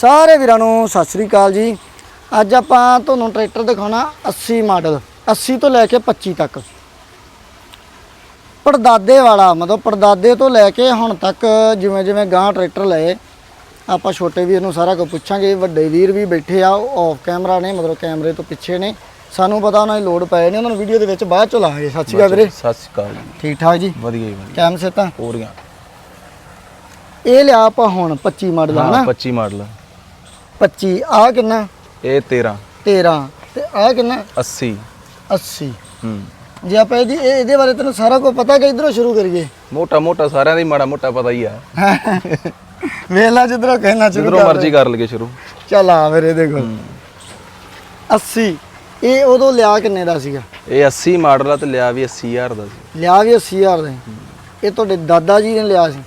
ਸਾਰੇ ਵੀਰਾਂ ਨੂੰ ਸਤਿ ਸ੍ਰੀ ਅਕਾਲ ਜੀ। ਅੱਜ ਆਪਾਂ ਤੁਹਾਨੂੰ ਟਰੈਕਟਰ ਦਿਖਾਉਣਾ 80 ਮਾਡਲ 80 ਤੋਂ ਲੈ ਕੇ 25 ਤੱਕ। ਪੜਦਾਦੇ ਵਾਲਾ ਮਤਲਬ ਪੜਦਾਦੇ ਤੋਂ ਲੈ ਕੇ ਹੁਣ ਤੱਕ ਜਿਵੇਂ ਜਿਵੇਂ ਗਾਂ ਟਰੈਕਟਰ ਲਏ ਆਪਾਂ ਛੋਟੇ ਵੀਰ ਨੂੰ ਸਾਰਾ ਕੁਝ ਪੁੱਛਾਂਗੇ ਵੱਡੇ ਵੀਰ ਵੀ ਬੈਠੇ ਆ ਉਹ ਆਫ ਕੈਮਰਾ ਨੇ ਮਤਲਬ ਕੈਮਰੇ ਤੋਂ ਪਿੱਛੇ ਨੇ। ਸਾਨੂੰ ਪਤਾ ਉਹਨਾਂ ਦੀ ਲੋਡ ਪਏ ਨੇ ਉਹਨਾਂ ਨੂੰ ਵੀਡੀਓ ਦੇ ਵਿੱਚ ਬਾਅਦ ਚ ਲਾਵਾਂਗੇ। ਸਤਿ ਸ਼੍ਰੀ ਅਕਾਲ ਵੀਰੇ। ਸਤਿ ਸ਼੍ਰੀ ਅਕਾਲ ਜੀ। ਠੀਕ ਠਾਕ ਜੀ? ਵਧੀਆ ਜੀ ਵਧੀਆ। ਕੈਮ ਸੇ ਤਾਂ ਇਹ ਲਿਆ ਆਪਾਂ ਹੁਣ 25 ਮਾਡਲ ਆ ਹਾਂ ਨਾ 25 ਮਾਡਲ। 25 ਆ ਕਿੰਨਾ? ਇਹ 13 13 ਤੇ ਆ ਕਿੰਨਾ? 80 80 ਹੂੰ। ਜੇ ਆਪਾਂ ਇਹਦੀ ਇਹ- ਇਹਦੇ ਬਾਰੇ ਤੈਨੂੰ ਸਾਰਾ ਕੁਝ ਪਤਾ ਕਿ ਇਧਰੋਂ ਸ਼ੁਰੂ ਕਰੀਏ? ਮੋਟਾ ਮੋਟਾ ਸਾਰਿਆਂ ਦਾ ਹੀ ਮਾੜਾ ਮੋਟਾ ਪਤਾ ਹੀ ਆ। ਵੇਲਾ ਜਿੱਧਰੋਂ ਕਹਿਣਾ ਸ਼ੁਰੂ ਜਿੱਧਰੋਂ ਕਰ ਮਰਜ਼ੀ ਕਰ ਲਈਏ ਸ਼ੁਰੂ। ਚੱਲ ਆ ਮੇਰੇ ਦੇਖੋ 80 ਇਹ ਉਦੋਂ ਲਿਆ ਕਿੰਨੇ ਦਾ ਸੀਗਾ? ਇਹ 80 ਮਾਡਲ ਆ ਤੇ ਲਿਆ ਵੀ 80000 ਦਾ ਸੀ। ਲਿਆ ਵੀ 80000 ਦਾ। ਸੀ। ਇਹ ਤੁਹਾਡੇ ਦਾਦਾ ਜੀ ਨੇ ਲਿਆ ਸੀ?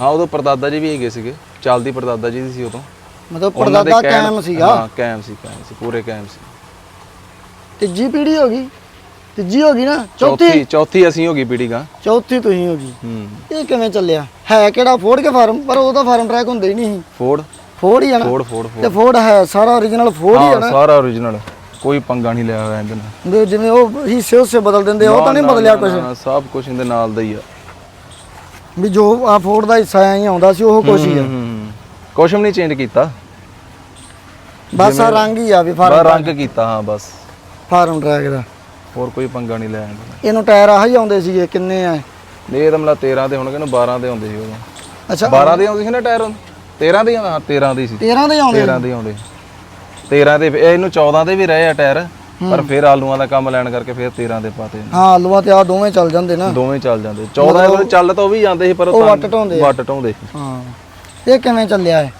ਹਾਂ ਉਦੋਂ ਪਰਦਾਦਾ ਜੀ ਵੀ ਹੈਗੇ ਸੀਗੇ। ਚੱਲਦੀ ਪਰਦਾਦਾ ਜੀ ਦੀ ਸੀ ਉਦੋਂ। ਮਤਲਬ ਉਹਨਾਂ ਦੇ ਪਰਦਾਦਾ ਕਹਿਣ- ਕਾਇਮ ਸੀਗਾ। ਹਾਂ ਕਾਇਮ ਸੀ ਕਾਇਮ ਸੀ ਪੂਰੇ ਕਾਇਮ ਸੀ। ਤੀਜੀ ਪੀੜ੍ਹੀ ਹੋ ਗਈ। ਤੀਜੀ ਹੋ ਗਈ ਨਾ ਚੌਥੀ? ਚੌਥੀ ਚੌਥੀ ਅਸੀਂ ਹੋ ਗਈ ਪੀੜੀ ਗਾ। ਚੌਥੀ ਤੁਸੀਂ ਹੋ ਗਈ। ਹੂੰ। ਇਹ ਕਿਵੇਂ ਚੱਲਿਆ? ਹੈ ਕਿਹੜਾ ਫੋਰਡ ਕੇ ਫਾਰਮ ਪਰ ਉਹ ਤਾਂ ਫਾਰਮ ਟਰੈਕ ਹੁੰਦੇ ਹੀ ਨਹੀਂ ਸੀ। ਫੋਰਡ ਫੋਰਡ ਹੀ ਆ ਨਾ। ਫੋਰਡ ਫੋਰਡ ਤੇ ਫੋਰਡ ਹੈ ਸਾਰਾ origignal ਫੋਰਡ ਹੀ ਆ ਹਾਂ ਨਾ। ਸਾਰਾ origignal ਕੋਈ ਪੰਗਾ ਨਹੀਂ ਲਿਆ ਹੋਇਆ ਇਹਦੇ ਨਾਲ। ਵੀ ਜਿਵੇਂ ਉਹ ਹਿੱਸੇ ਉਸੇ ਬਦਲ ਦਿੰਦੇ ਆ, ਉਹ ਤਾਂ ਨਹੀਂ ਨਾ, ਬਦਲਿਆ ਨਾ, ਕੁਝ ਨਾ, ਸਭ ਕੁਝ ਇਹਦੇ ਨਾਲ ਦਾ ਹੀ ਆ। ਵੀ ਜੋ ਆ ਫੋਰਡ ਦਾ ਹਿੱਸਾ ਐਂ ਹੀ ਆਉਂਦਾ ਸੀ ਉਹ ਕੁਛ ਹੀ ਆ। ਹੂੰ ਕੁਛ ਵੀ ਨਹੀਂ ਚੇਂਜ ਕੀਤਾ। ਬਸ ਆ ਰੰਗ ਹੀ ਆ ਵੀ ਬਸ ਫਾਰਮ ਰੰਗ ਕੀਤਾ ਹਾਂ ਬਸ। ਫਾਰਮ ਟਰੈਕ ਦਾ। ਹੋਰ ਕੋਈ ਪੰਗਾ ਨਹੀਂ ਇਹਦੇ ਨਾਲ ਇਹਨੂੰ ਟਾਇਰ ਆਹ ਹੀ ਆਉਂਦੇ ਸੀਗੇ ਕਿੰਨੇ ਆ? ਇਹ ਤਾਂ ਮਤਲਬ 13 ਦੇ ਹੋਣਗੇ ਨਾ 12 ਦੇ ਆਉਂਦੇ ਸੀ ਉਦੋਂ। ਅੱਛਾ 12 ਦੇ ਆਉਂਦੇ ਸੀ ਨਾ ਟਾਇਰ 13 ਦੇ ਹਾਂ 13 ਦੇ ਸੀ। 13 ਦੇ ਆਉਂਦੇ 13 ਦੇ ਆਉਂਦੇ। 13 ਦੇ ਇਹ ਇਹਨੂੰ 14 ਦੇ ਵੀ ਰਹੇ ਆ ਟਾਇਰ ਪਰ ਫਿਰ ਆਲੂਆਂ ਦਾ ਕੰਮ ਲੈਣ ਕਰਕੇ ਫਿਰ 13 ਦੇ ਪਾਤੇ। ਹਾਂ ਆਲੂਆਂ ਤੇ ਆ ਦੋਵੇਂ ਚੱਲ ਜਾਂਦੇ ਨਾ। ਦੋਵੇਂ ਚੱਲ ਜਾਂਦੇ। 14 ਦੇ ਚੱਲ ਤਾਂ ਉਹ ਵੀ ਜਾਂਦੇ ਸੀ ਪਰ ਉਹ ਵੱਟ ਢਾਉਂਦੇ ਆ। ਵੱਟ ਢਾਉਂਦੇ ਹਾਂ। ਇਹ ਕਿਵੇਂ ਚੱਲਿਆ ਹੈ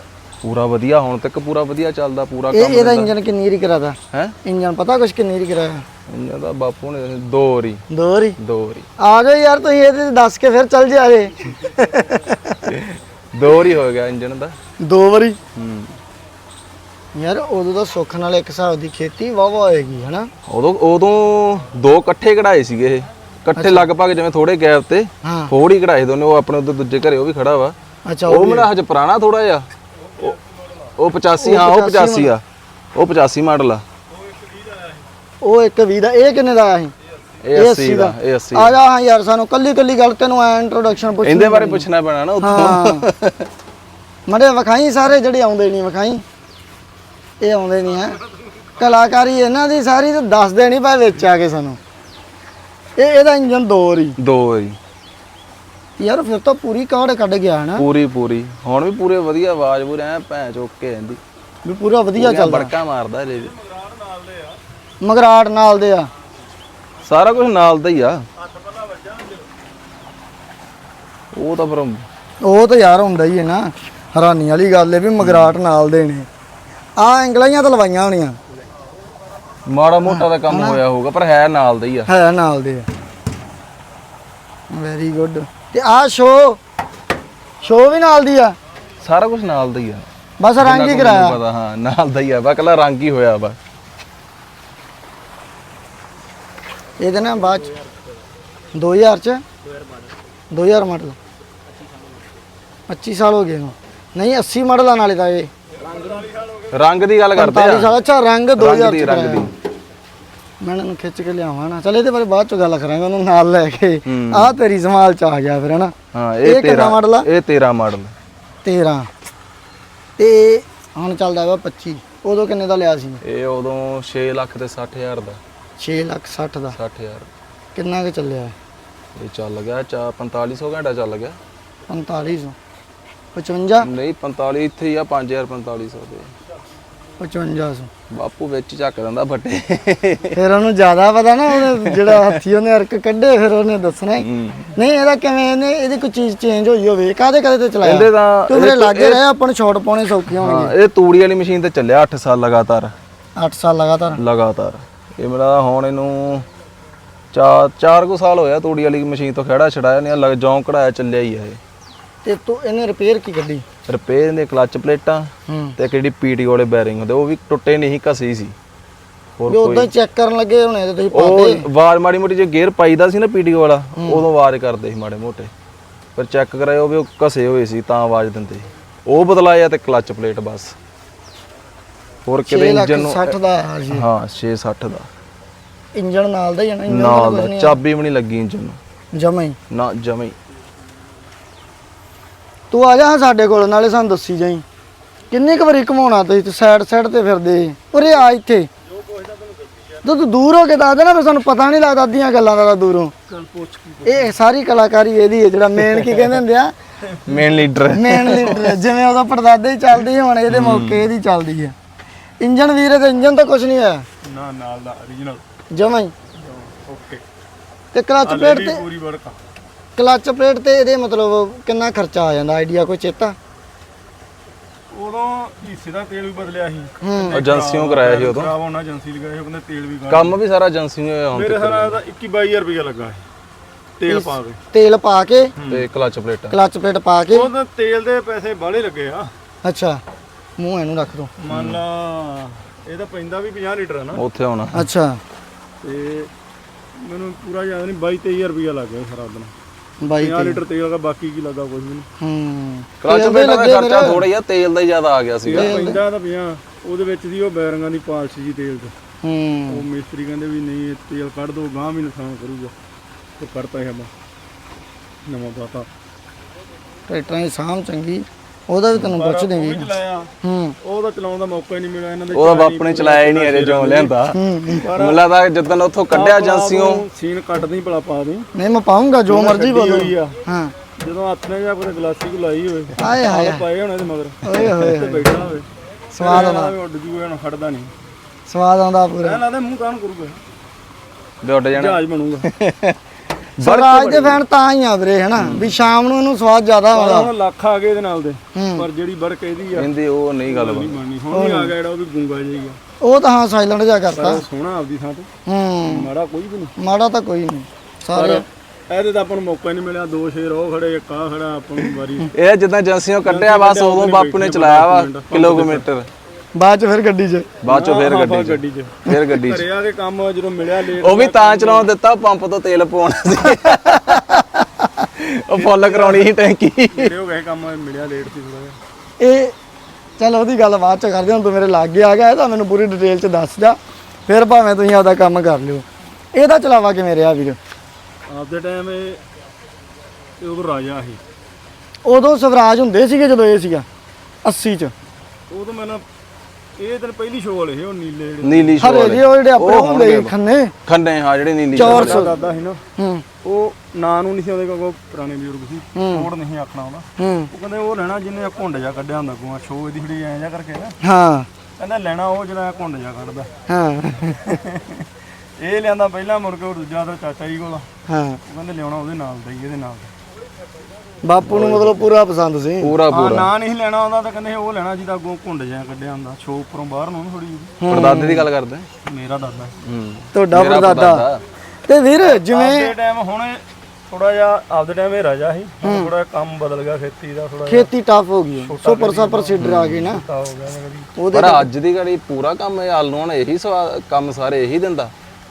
ਪੂਰਾ ਵਧੀਆ ਹੁਣ ਤੱਕ ਪੂਰਾ ਵਧੀਆ ਚੱਲਦਾ ਪੂਰਾ ਇਹ ਕੰਮ ਇਹਦਾ ਇੰਜਨ ਕਿੰਨੀ ਰੀ ਕਰਾਦਾ ਹੈ? ਇੰਜਨ ਪਤਾ ਕੁਛ ਕਿੰਨੀ ਰੀ ਕਰਾਇਆ? ਇਹਨਾਂ ਦਾ ਬਾਪੂ ਨੇ ਦੋ ਵਾਰੀ। ਦੋ ਰੀ ਦੋ ਵਾਰੀ। ਆ ਜਾਓ ਯਾਰ ਤੁਸੀਂ ਇਹਦੇ ਦੱਸ ਕੇ ਫਿਰ ਚੱਲ ਜਾਏ ਦੋ ਵਾਰੀ ਹੋ ਗਿਆ ਇੰਜਨ ਦਾ। ਦੋ ਵਾਰੀ? ਹੂੰ। ਯਾਰ ਉਦੋਂ ਦਾ ਸੁੱਖ ਨਾਲ ਇੱਕ ਹਿਸਾਬ ਦੀ ਖੇਤੀ ਵਾਵਾ ਹੋਏਗੀ ਹਨਾ? ਉਦੋਂ ਉਦੋਂ ਦੋ ਇਕੱਠੇ ਕਢਾਏ ਸੀਗੇ ਇਹ। ਇਕੱਠੇ ਲਗਭਗ ਜਿਵੇਂ ਥੋੜੇ ਗੈਪ ਤੇ ਹਾਂ। ਥੋੜੀ ਕਢਾਏ ਦੋਨੇ ਉਹ ਆਪਣੇ ਉਧਰ ਦੂਜੇ ਘਰੇ ਉਹ ਵੀ ਖੜਾ ਵਾ। ਅੱਛਾ ਉਹ ਮੇਰਾ ਹਜੇ ਪੁਰਾਣਾ ਥੋੜਾ ਜਿਹਾ। ਉਹ- ਉਹ 85 ਹਾਂ ਉਹ 85 ਆ। ਉਹ 85 ਮਾਡਲ ਆ। ਉਹ ਇੱਕ ਵੀ ਦਾ ਇਹ ਕਿੰਨੇ ਦਾ ਆਇਆ ਸੀ? ਇਹ 80 ਦਾ ਇਹ 80 ਆ ਜਾ ਹਾਂ ਯਾਰ ਸਾਨੂੰ ਕੱਲੀ ਕੱਲੀ ਗੱਲ ਤੈਨੂੰ ਐ ਇੰਟਰੋਡਕਸ਼ਨ ਪੁੱਛ ਇਹਦੇ ਬਾਰੇ ਪੁੱਛਣਾ ਪੈਣਾ ਨਾ ਉੱਥੋਂ ਮੜੇ ਵਿਖਾਈ ਸਾਰੇ ਜਿਹੜੇ ਆਉਂਦੇ ਨਹੀਂ ਵਿਖਾਈ। ਇਹ ਆਉਂਦੇ ਨਹੀਂ ਹੈ। ਕਲਾਕਾਰੀ ਇਹਨਾਂ ਦੀ ਸਾਰੀ ਤਾਂ ਦੱਸ ਦੇਣੀ ਪਏ ਵਿੱਚ ਆ ਕੇ ਸਾਨੂੰ। ਇਹ ਇਹਦਾ ਇੰਜਨ ਦੋ ਰੀ ਦੋ ਯਾਰ ਫਿਰ ਤਾਂ ਪੂਰੀ ਕਾੜ ਕੱਢ ਗਿਆ ਨਾ ਪੂਰੀ ਪੂਰੀ। ਹੁਣ ਵੀ ਪੂਰੇ ਵਧੀਆ ਆਵਾਜ਼ ਪੂਰੇ ਐ ਭੈਂ ਚੁੱਕ ਕੇ ਜਾਂਦੀ ਵੀ ਪੂਰਾ ਵਧੀਆ ਚੱਲਦਾ। ਬੜਕਾ ਮਾਰਦਾ ਇਹਦੇ ਵੀ ਨਾਲ ਦੇ ਆ। ਸਾਰਾ ਕੁਝ ਨਾਲ ਦਾ ਹੀ ਆ। ਉਹ ਤਾਂ ਫਿਰ ਉਹ ਤਾਂ ਯਾਰ ਹੁੰਦਾ ਹੀ ਹੈ ਨਾ। ਹੈਰਾਨੀ ਵਾਲੀ ਗੱਲ ਹੈ ਵੀ ਮਗਰਾਟ ਨਾਲ ਦੇ ਨੇ। ਆ ਐਂਗਲਾਈਆਂ ਤਾਂ ਲਵਾਈਆਂ ਹੋਣੀਆਂ। ਮਾੜਾ ਮੋਟਾ ਦਾ ਕੰਮ ਹੋਇਆ ਹੋਊਗਾ ਪਰ ਹੈ ਨਾਲ ਦਾ ਹੀ ਆ। ਹੈ ਨਾਲ ਦੇ ਆ। ਵੈਰੀ ਗੁੱਡ ਤੇ ਆ ਸ਼ੋ ਸ਼ੋ ਵੀ ਨਾਲ ਦੀ ਆ। ਸਾਰਾ ਕੁਝ ਨਾਲ ਦਾ ਹੀ ਆ। ਬਸ ਰੰਗ ਹੀ ਜਿੰਨਾ ਕੁ ਕਰਾਇਆ। ਪਤਾ ਹਾਂ ਨਾਲ ਦਾ ਹੀ ਆ। ਬਾ ਕੱਲਾ ਰੰਗ ਹੀ ਹੋਇਆ ਵਾ ਇਹਦੇ ਨਾਲ ਬਾਅਦ ਚ 2000 ਚ 2000 ਮਾਡਲ 25 ਸਾਲ ਹੋ ਗਏ ਨੂੰ ਨਹੀਂ 80 ਮਾਡਲ ਆ ਨਾਲੇ ਤਾਂ ਇਹ। ਰੰਗ ਦੀ ਗੱਲ ਕਰਦੇ 45 ਆ ਸਾਲ ਅੱਛਾ ਰੰਗ 2000 ਰੰਗ ਚ ਦੀ ਰੰਗ। ਦੀ। ਮੈਂ ਇਹਨੂੰ ਖਿੱਚ ਕੇ ਲਿਆਵਾਂ ਨਾ। ਚਲ ਇਹਦੇ ਬਾਰੇ ਬਾਅਦ ਚ ਗੱਲ ਕਰਾਂਗੇ ਉਹਨੂੰ ਨਾਲ ਲੈ ਕੇ। ਆਹ ਤੇਰੀ ਸੰਭਾਲ ਚ ਆ ਗਿਆ ਫਿਰ ਹਨਾ? ਹਾਂ ਇਹ ਇਹ ਕਿੰਨਾ 13 model ਆ? ਇਹ 13 ਮਾਡਲ। 13 ਤੇ ਹੁਣ ਚੱਲਦਾ ਵਾ 25 ਉਦੋਂ ਕਿੰਨੇ ਦਾ ਲਿਆ ਸੀ? ਇਹ ਉਦੋਂ 6 ਲੱਖ ਤੇ 60000 ਦਾ। 6 ਲੱਖ 60 ਦਾ। 60000 ਕਿੰਨਾ ਕੁ ਚੱਲਿਆ? ਇਹ ਚੱਲ ਗਿਆ ਚਾ 4500 ਘੰਟਾ ਚੱਲ ਗਿਆ। 4500 55 ਨਹੀਂ 45 ਇੱਥੇ ਹੀ ਆ 5000 4500 ਦੇ 5500 ਬਾਪੂ ਵਿੱਚ ਚੱਕ ਦਿੰਦਾ ਫੱਟੇ। ਫਿਰ ਉਹਨੂੰ ਜ਼ਿਆਦਾ ਪਤਾ ਨਾ ਉਹਨੇ ਜਿਹੜਾ ਹੱਥੀ ਉਹਨੇ ਅਰਕ ਕੱਢੇ ਫਿਰ ਉਹਨੇ ਦੱਸਣਾ ਹੀ। ਨਹੀਂ ਇਹਦਾ ਕਿਵੇਂ ਇਹਨੇ ਇਹਦੀ ਕੋਈ ਚੀਜ਼ ਚੇਂਜ ਹੋਈ ਹੋਵੇ ਕਾਦੇ ਕਾਦੇ ਤੇ ਚਲਾਇਆ? ਇਹਦੇ ਤਾਂ ਤੂੰ ਲਾਗੇ ਰਹਿ ਆਪਾਂ ਨੂੰ ਸ਼ਾਰਟ ਪਾਉਣੇ ਸੌਖੇ ਹੋਣਗੇ ਇਹ ਤੂੜੀ ਵਾਲੀ ਮਸ਼ੀਨ ਤੇ ਚੱਲਿਆ 8 ਸਾਲ ਲਗਾਤਾਰ। 8 ਸਾਲ ਲਗਾਤਾਰ? ਲਗਾਤਾਰ। ਇਹ ਮੇਰਾ ਹੁਣ ਇਹਨੂੰ ਚਾਰ ਚਾਰ ਕੁ ਸਾਲ ਹੋਇਆ ਤੂੜੀ ਵਾਲੀ ਮਸ਼ੀਨ ਤੋਂ ਖੜਾ ਛੜਾਇਆ ਨਹੀਂ ਲਗ ਜੌਂ ਕਢਾਇਆ ਚੱਲਿਆ ਹੀ ਇਹ। ਤੇ ਤੂੰ ਇਹਨੇ ਰਿਪੇਅਰ ਕੀ ਕੱਢੀ? ਰਿਪੇਅਰ ਦੇ ਕਲੱਚ ਪਲੇਟਾਂ ਹੂੰ। ਤੇ ਕਿਹੜੀ ਪੀਟੀ ਵਾਲੇ ਬੈਰਿੰਗ ਹੁੰਦੇ ਉਹ ਵੀ ਟੁੱਟੇ ਨਹੀਂ ਘਸੇ ਸੀ। ਹੋਰ ਵੀ ਉਦਾਂ ਚੈੱਕ ਕਰਨ ਲੱਗੇ ਹੋਣੇ ਤੇ ਤੁਸੀਂ ਉਹ ਪਾਤੇ ਆਵਾਜ਼ ਮਾੜੀ ਮੋਟੀ ਜੇ ਗੇਅਰ ਪਾਈਦਾ ਸੀ ਨਾ ਪੀਟੀ ਵਾਲਾ ਉਦੋਂ ਆਵਾਜ਼ ਕਰਦੇ ਸੀ ਮਾੜੇ ਮੋਟੇ। ਪਰ ਚੈੱਕ ਕਰਾਇਓ ਵੀ ਉਹ ਘਸੇ ਹੋਏ ਸੀ ਤਾਂ ਆਵਾਜ਼ ਦਿੰਦੇ। ਉਹ ਬਦਲਾਇਆ ਤੇ ਕਲੱਚ ਪਲੇਟ ਬਸ। ਹੋਰ 6 ਕਿਤੇ ਇੰਜਨ ਨੂੰ 60 ਦਾ ਜੀ। ਹਾਂ 660 ਦਾ। ਇੰਜਣ ਨਾਲ ਦਾ ਹੀ ਆ ਨਾ ਇੰਜਣ ਨਾਲ ਦਾ ਚਾਬੀ ਵੀ ਨਹੀਂ ਲੱਗੀ ਇੰਜਨ ਨੂੰ। ਜਮਾ ਹੀ। ਨਾ ਜਮੇ ਤੂੰ ਆ ਜਾ ਸਾਡੇ ਕੋਲ ਨਾਲੇ ਸਾਨੂੰ ਦੱਸੀ ਜਾਈ। ਕਿੰਨੀ ਕੁ ਵਾਰੀ ਘਮਾਉਣਾ ਤੁਸੀਂ ਸਾਈਡ ਸਾਈਡ ਤੇ ਫਿਰਦੇ। ਉਰੇ ਆ ਇੱਥੇ। ਜਦੋਂ ਤੂੰ ਦੂਰ ਹੋ ਕੇ ਦੱਸ ਦੇ ਨਾ ਫਿਰ ਸਾਨੂੰ ਪਤਾ ਨਹੀਂ ਲੱਗਦਾ ਅੱਧੀਆਂ ਗੱਲਾਂ ਦਾ ਦੂਰੋਂ। ਇਹ ਸਾਰੀ ਕਲਾਕਾਰੀ ਇਹਦੀ ਹੈ ਜਿਹੜਾ ਮੇਨ ਕੀ ਕਹਿੰਦੇ ਹੁੰਦੇ ਆ? ਮੇਨ ਲੀਡਰ ਮੇਨ ਲੀਡਰ ਜਿਵੇਂ ਉਹਦਾ ਪੜਦਾਦੇ ਹੀ ਚੱਲਦੀ ਹੁਣ ਇਹਦੇ ਮੌਕੇ ਇਹਦੀ ਚੱਲਦੀ ਹੈ। ਇੰਜਨ ਵੀਰੇ ਤੇ ਇੰਜਨ ਤਾਂ ਕੁਝ ਨਹੀਂ ਹੈ ਨਾ ਨਾਲ ਦਾ origignal ਜਮਾ ਹੀ। ਓਕੇ। ਤੇ ਕਲਚ ਪਲੇਟ ਤੇ ਪੂਰੀ ਵਰਕ ਕਲਚ ਪਲੇਟ ਤੇ ਇਹਦੇ ਮਤਲਬ ਕਿੰਨਾ ਖਰਚਾ ਆ ਜਾਂਦਾ? ਆਈਡੀਆ ਕੋਈ ਚੇਤਾ? ਉਦੋਂ ਹਿੱਸੇ ਦਾ ਤੇਲ ਵੀ ਬਦਲਿਆ ਸੀ। ਏਜੰਸੀਓਂ ਕਰਾਇਆ ਸੀ ਉਦੋਂ? ਖਰਾਬ ਹੋਣਾ ਏਜੰਸੀ ਲਗਾਇਆ ਸੀ ਉਹ ਕਹਿੰਦੇ ਤੇਲ ਵੀ ਕੰਮ ਵੀ ਸਾਰਾ ਏਜੰਸੀ ਨੂੰ ਹੋਇਆ ਹੁਣ ਮੇਰੇ ਸਾਰਾ ਦਾ। 21 22000 ਰੁਪਇਆ ਲੱਗਾ ਸੀ ਤੇਲ ਪਾ ਕੇ। ਤੇਲ ਪਾ ਕੇ? ਤੇ ਕਲਚ ਪਲੇਟ। ਕਲਚ ਪਲੇਟ ਪਾ ਕੇ? ਉਹਦਾ ਤੇਲ ਦੇ ਪੈਸੇ ਬਾਹਲੇ ਲੱਗੇ ਆ। ਅੱਛਾ ਮੂੰਹ ਇਹਨੂੰ ਰੱਖ ਦੋ। ਮੰਨ ਲਾ ਇਹ ਤਾਂ ਪੈਂਦਾ ਵੀ 50 ਲੀਟਰ ਆ ਨਾ। ਉੱਥੇ ਆਉਣਾ। ਅੱਛਾ। ਤੇ ਮੈਨੂੰ ਪੂਰਾ ਯਾਦ ਨਹੀਂ 22 23000 ਰੁਪਇਆ ਲੱਗ ਗਿਆ ਸਾਰਾ ਦਿਨ। ਬਾਈ 50 ਲੀਟਰ ਤੇਲ ਦਾ ਬਾਕੀ ਕੀ ਲੱਗਾ ਕੁਝ ਵੀ ਨਹੀਂ। ਹੂੰ। ਕਲਚ ਤੇਲ ਦੇ ਪਲੇਟ ਦਾ ਲੱਗੇ ਖਰਚਾ ਮੇਰੇ। ਥੋੜਾ ਜਿਹਾ ਤੇਲ ਦਾ ਹੀ ਜ਼ਿਆਦਾ ਆ ਗਿਆ ਸੀਗਾ। ਤੇਲ ਪੈਂਦਾ ਤਾਂ 50 ਉਹਦੇ ਵਿੱਚ ਦੀ ਉਹ ਬੈਰਿੰਗਾਂ ਦੀ ਪਾਲਿਸ਼ ਜੀ ਤੇਲ ਚ। ਹੂੰ। ਉਹ ਮਿਸਤਰੀ ਕਹਿੰਦੇ ਵੀ ਨਹੀਂ ਇਹ ਤੇਲ ਕੱਢ ਦੋ ਗਾਂ ਵੀ ਨੁਕਸਾਨ ਕਰੂਗਾ। ਤੇ ਕਰਤਾ ਹੈ ਮੈਂ। ਨਵਾਂ ਪਾਤਾ। ਟਰੈਕਟਰਾਂ ਦੀ ਸਾਂਭ ਚੰਗੀ। ਉਹਦਾ ਵੀ ਤੈਨੂੰ ਪੁੱਛਦੇ ਉਹ ਵੀ ਵੀ ਚਲਾਇਆ। ਹੂੰ। ਉਹਦਾ ਚਲਾਉਣ ਦਾ ਮੌਕਾ ਹੀ ਨਹੀਂ ਮਿਲਿਆ ਇਹਨਾਂ ਦੇ ਉਹਦਾ ਬਾਪ ਨੇ ਚਲਾਇਆ ਹੀ ਨਹੀਂ ਅਜੇ ਜੋ ਲਿਆਂਦਾ। ਹੂੰ ਮੈਨੂੰ ਲੱਗਦਾ ਜਦੋਂ ਉੱਥੋਂ ਕੱਢਿਆ ਏਜੰਸੀਓਂ। ਸੀਨ ਕੱਢਦੀ ਭਲਾ ਪਾ ਦੇ। ਨਹੀਂ ਮੈਂ ਪਾਉਂਗਾ ਜੋ ਮਰਜ਼ੀ ਬੋਲੋ। ਹਾਂ। ਜਦੋਂ ਹੱਥ ਨੇ ਜਾਂ ਕੋਈ ਗਲਾਸੀ ਕੋ ਲਾਈ ਹੋਵੇ ਆਏ ਹਾਏ ਆਹ ਪਾਏ ਹੋਣੇ ਤੇ ਮਗਰ। ਓਏ ਹੋਏ ਤੇ ਬੈਠਾ ਹੋਵੇ। ਸਵਾਦ ਆਉਂਦਾ। ਉੱਡ ਜੂਗਾ ਹੁਣ ਖੜਦਾ ਨਹੀਂ। ਸਵਾਦ ਆਉਂਦਾ ਪੂਰਾ। ਲੱਗਦਾ ਮੂੰਹ ਕਾਹਨ ਕਰੂਗਾ? ਉੱਡ ਜਾਣਾ। ਜਹਾਜ਼ ਬਣੂਗਾ। ਸਵਰਾਜ ਦੇ ਫੈਨ ਤਾਂ ਹੀ ਆ ਵੀਰੇ ਹਨਾ? ਵੀ ਸ਼ਾਮ ਨੂੰ ਇਹਨੂੰ ਸਵਾਦ ਜ਼ਿਆਦਾ ਆਉਂਦਾ। ਹੁਣ ਲੱਖ ਆ ਗਏ ਇਹਦੇ ਨਾਲ ਦੇ। ਪਰ ਜਿਹੜੀ ਬਰਕ ਇਹਦੀ ਆ ਕਹਿੰਦੇ ਉਹ ਨਹੀਂ ਗੱਲ ਬਣਨੀ। ਹੁਣ ਵੀ ਆ ਗਿਆ ਜਿਹੜਾ ਉਹ ਵੀ ਗੂੰਗਾ ਜਾਈਗਾ ਉਹ ਤਾਂ ਹਾਂ ਸਾਇਲੈਂਟ ਜਾ ਕਰਤਾ। ਸੋਹਣਾ ਆਪਦੀ ਥਾਂ ਤੇ। ਹੂੰ। ਮਾੜਾ ਕੋਈ ਵੀ ਨਹੀਂ। ਮਾੜਾ ਤਾਂ ਕੋਈ ਨਹੀਂ। ਸਾਰੇ ਇਹਦੇ ਤਾਂ ਆਪਾਂ ਨੂੰ ਮੌਕਾ ਨਹੀਂ ਮਿਲਿਆ। ਦੋ ਸ਼ੇਰ ਉਹ ਖੜੇ ਇੱਕ ਆ ਖੜਾ ਆਪਾਂ ਨੂੰ ਵਾਰੀ। ਇਹ ਜਿੱਦਾਂ ਏਜੰਸੀਓਂ ਕੱਢਿਆ ਬਸ ਉਦੋਂ ਬਾਪੂ ਨੇ ਚਲਾਇਆ ਵਾ ਕਿਲੋਮੀਟਰ। ਬਾਅਦ ਚ ਫਿਰ ਗੱਡੀ 'ਚ। ਬਾਅਦ ਚੋਂ ਫੇਰ ਗੱਡੀ 'ਚ। ਗੱਡੀ 'ਚ। ਫੇਰ ਗੱਡੀ 'ਚ। ਘਰੇ ਆ ਕੇ ਕੰਮ ਜਦੋਂ ਮਿਲਿਆ ਲੇਟ ਉਹ ਵੀ ਤਾਂ ਚਲਾਉਣ ਦਿੱਤਾ ਪੰਪ ਤੋਂ ਤੇਲ ਪਵਾਉਣਾ ਸੀ। ਉਹ ਫੁੱਲ ਕਰਾਉਣੀ ਸੀ ਟੈਂਕੀ। ਜਿਹੜੇ ਹੋ ਗਏ ਕੰਮ ਮਿਲਿਆ ਲੇਟ ਸੀ ਥੋੜਾ ਜਿਹਾ। ਇਹ ਚੱਲ ਉਹਦੀ ਗੱਲ ਬਾਅਦ ਚ ਕਰਦੇ ਹੁਣ ਤੂੰ ਮੇਰੇ ਲਾਗੇ ਆ ਗਿਆ ਇਹ ਤਾਂ ਮੈਨੂੰ ਪੂਰੀ ਡਿਟੇਲ ਚ ਦੱਸ ਜਾ। ਫਿਰ ਭਾਵੇਂ ਤੁਸੀਂ ਆਪਦਾ ਕੰਮ ਕਰ ਲਿਓ। ਇਹਦਾ ਚਲਾਵਾ ਕਿਵੇਂ ਰਿਹਾ ਵੀਰ? ਆਪਦੇ ਟਾਈਮ ਇਹ ਉਦੋਂ ਰਾਜਾ ਸੀ। ਉਦੋਂ ਸਵਰਾਜ ਹੁੰਦੇ ਸੀਗੇ ਜਦੋਂ ਇਹ ਸੀਗਾ 80 ਚ। ਉਦੋਂ ਮੈਨੂੰ ਇਹ ਦਿਨ ਪਹਿਲੀ ਸ਼ੋਅ ਵਾਲੇ ਸੀ ਉਹ ਨੀਲੇ ਜਿਹੜੇ ਨੀਲੀ ਸ਼ੋਅ ਹਰੇ ਜੀ ਉਹ ਜਿਹੜੇ ਆਪਣੇ ਉਹ ਹੁੰਦੇ ਸੀ ਖੰਨੇ? ਖੰਨੇ ਹਾਂ ਜਿਹੜੇ ਨੀਲੀ ਚੌਰ ਮੇਰਾ ਦਾਦਾ ਸੀ ਨਾ ਹੂੰ। ਉਹ ਨਾਂ ਨੂੰ ਨਹੀਂ ਸੀ ਉਹਦੇ ਕੋਲ ਪੁਰਾਣੇ ਬਜ਼ੁਰਗ ਸੀ। ਹੂੰ। ਕੋਡ ਨਹੀਂ ਆਖਣਾ ਉਹਦਾ। ਹੂੰ। ਉਹ ਕਹਿੰਦੇ ਉਹ ਲੈਣਾ ਜਿਹਨੇ ਘੁੰਡ ਜਾ ਕੱਢਿਆ ਹੁੰਦਾ ਗੂਆ ਸ਼ੋਅ ਇਹਦੀ ਥੋੜੀ ਐਂ ਜਾ ਕਰਕੇ ਨਾ। ਹਾਂ। ਕਹਿੰਦਾ ਲੈਣਾ ਉਹ ਜਿਹੜਾ ਘੁੰਡ ਜਾ ਕੱਢਦਾ। ਹਾਂ। ਇਹ ਲਿਆਂਦਾ ਪਹਿਲਾਂ ਮੁੜ ਕੇ ਉਹ ਦੂਜਾ ਤਾਂ ਚਾਚਾ ਜੀ ਕੋਲ। ਉਹ ਹਾਂ ਕਹਿੰਦੇ ਲਿਆਉਣਾ ਉਹਦੇ ਨਾਲ ਦਾ ਹੀ ਇਹਦੇ ਨਾਲ ਦਾ। ਬਾਪੂ ਨੂੰ ਮਤਲਬ ਪੂਰਾ ਪਸੰਦ ਸੀ। ਪੂਰਾ ਹਾਂ ਪੂਰਾ। ਨਾਂ ਨਹੀਂ ਲੈਣਾ ਆਉਂਦਾ ਤਾਂ ਕਹਿੰਦੇ ਉਹ ਲੈਣਾ ਜਿਹਦਾ ਅੱਗੋਂ ਘੁੰਡ ਜਾ ਕੱਢਿਆ ਹੁੰਦਾ ਸ਼ੋਅ ਉੱਪਰੋਂ ਬਾਹਰ ਨੂੰ ਥੋੜੀ ਜਿਹੀ। ਪਰਦਾਦੇ ਦੀ ਗੱਲ ਕਰਦੇ? ਮੇਰਾ ਦਾਦਾ। ਹੂੰ। ਤੁਹਾਡਾ ਮੇਰਾ ਪਰਦਾਦਾ। ਤੇ ਵੀਰ ਜਿਵੇਂ ਆਪਦੇ ਟਾਈਮ ਹੁਣ ਥੋੜਾ ਜਿਹਾ ਆਪਦੇ ਟਾਈਮ ਇਹ ਰਾਜਾ ਸੀ। ਥੋੜਾ ਕੰਮ ਬਦਲ ਗਿਆ ਖੇਤੀ ਦਾ ਥੋੜਾ ਖੇਤੀ ਟਫ ਹੋ ਗਈ ਹੈ। ਸੁਪਰ ਸੁਪਰ ਸੀਡਰ ਆ ਗਈ ਨਾ। ਜਿਹਾ ਹੋ ਗਿਆ ਮੇਰੀ ਉਹਦੇ ਪਰ ਅੱਜ ਦੀ ਘੜੀ ਪੂਰਾ ਕੰਮ ਇਹ ਆਲੂਆਂ ਨੇ ਇਹੀ ਸਵਾ- ਕੰਮ ਸਾਰੇ ਇਹੀ ਦਿੰਦਾ।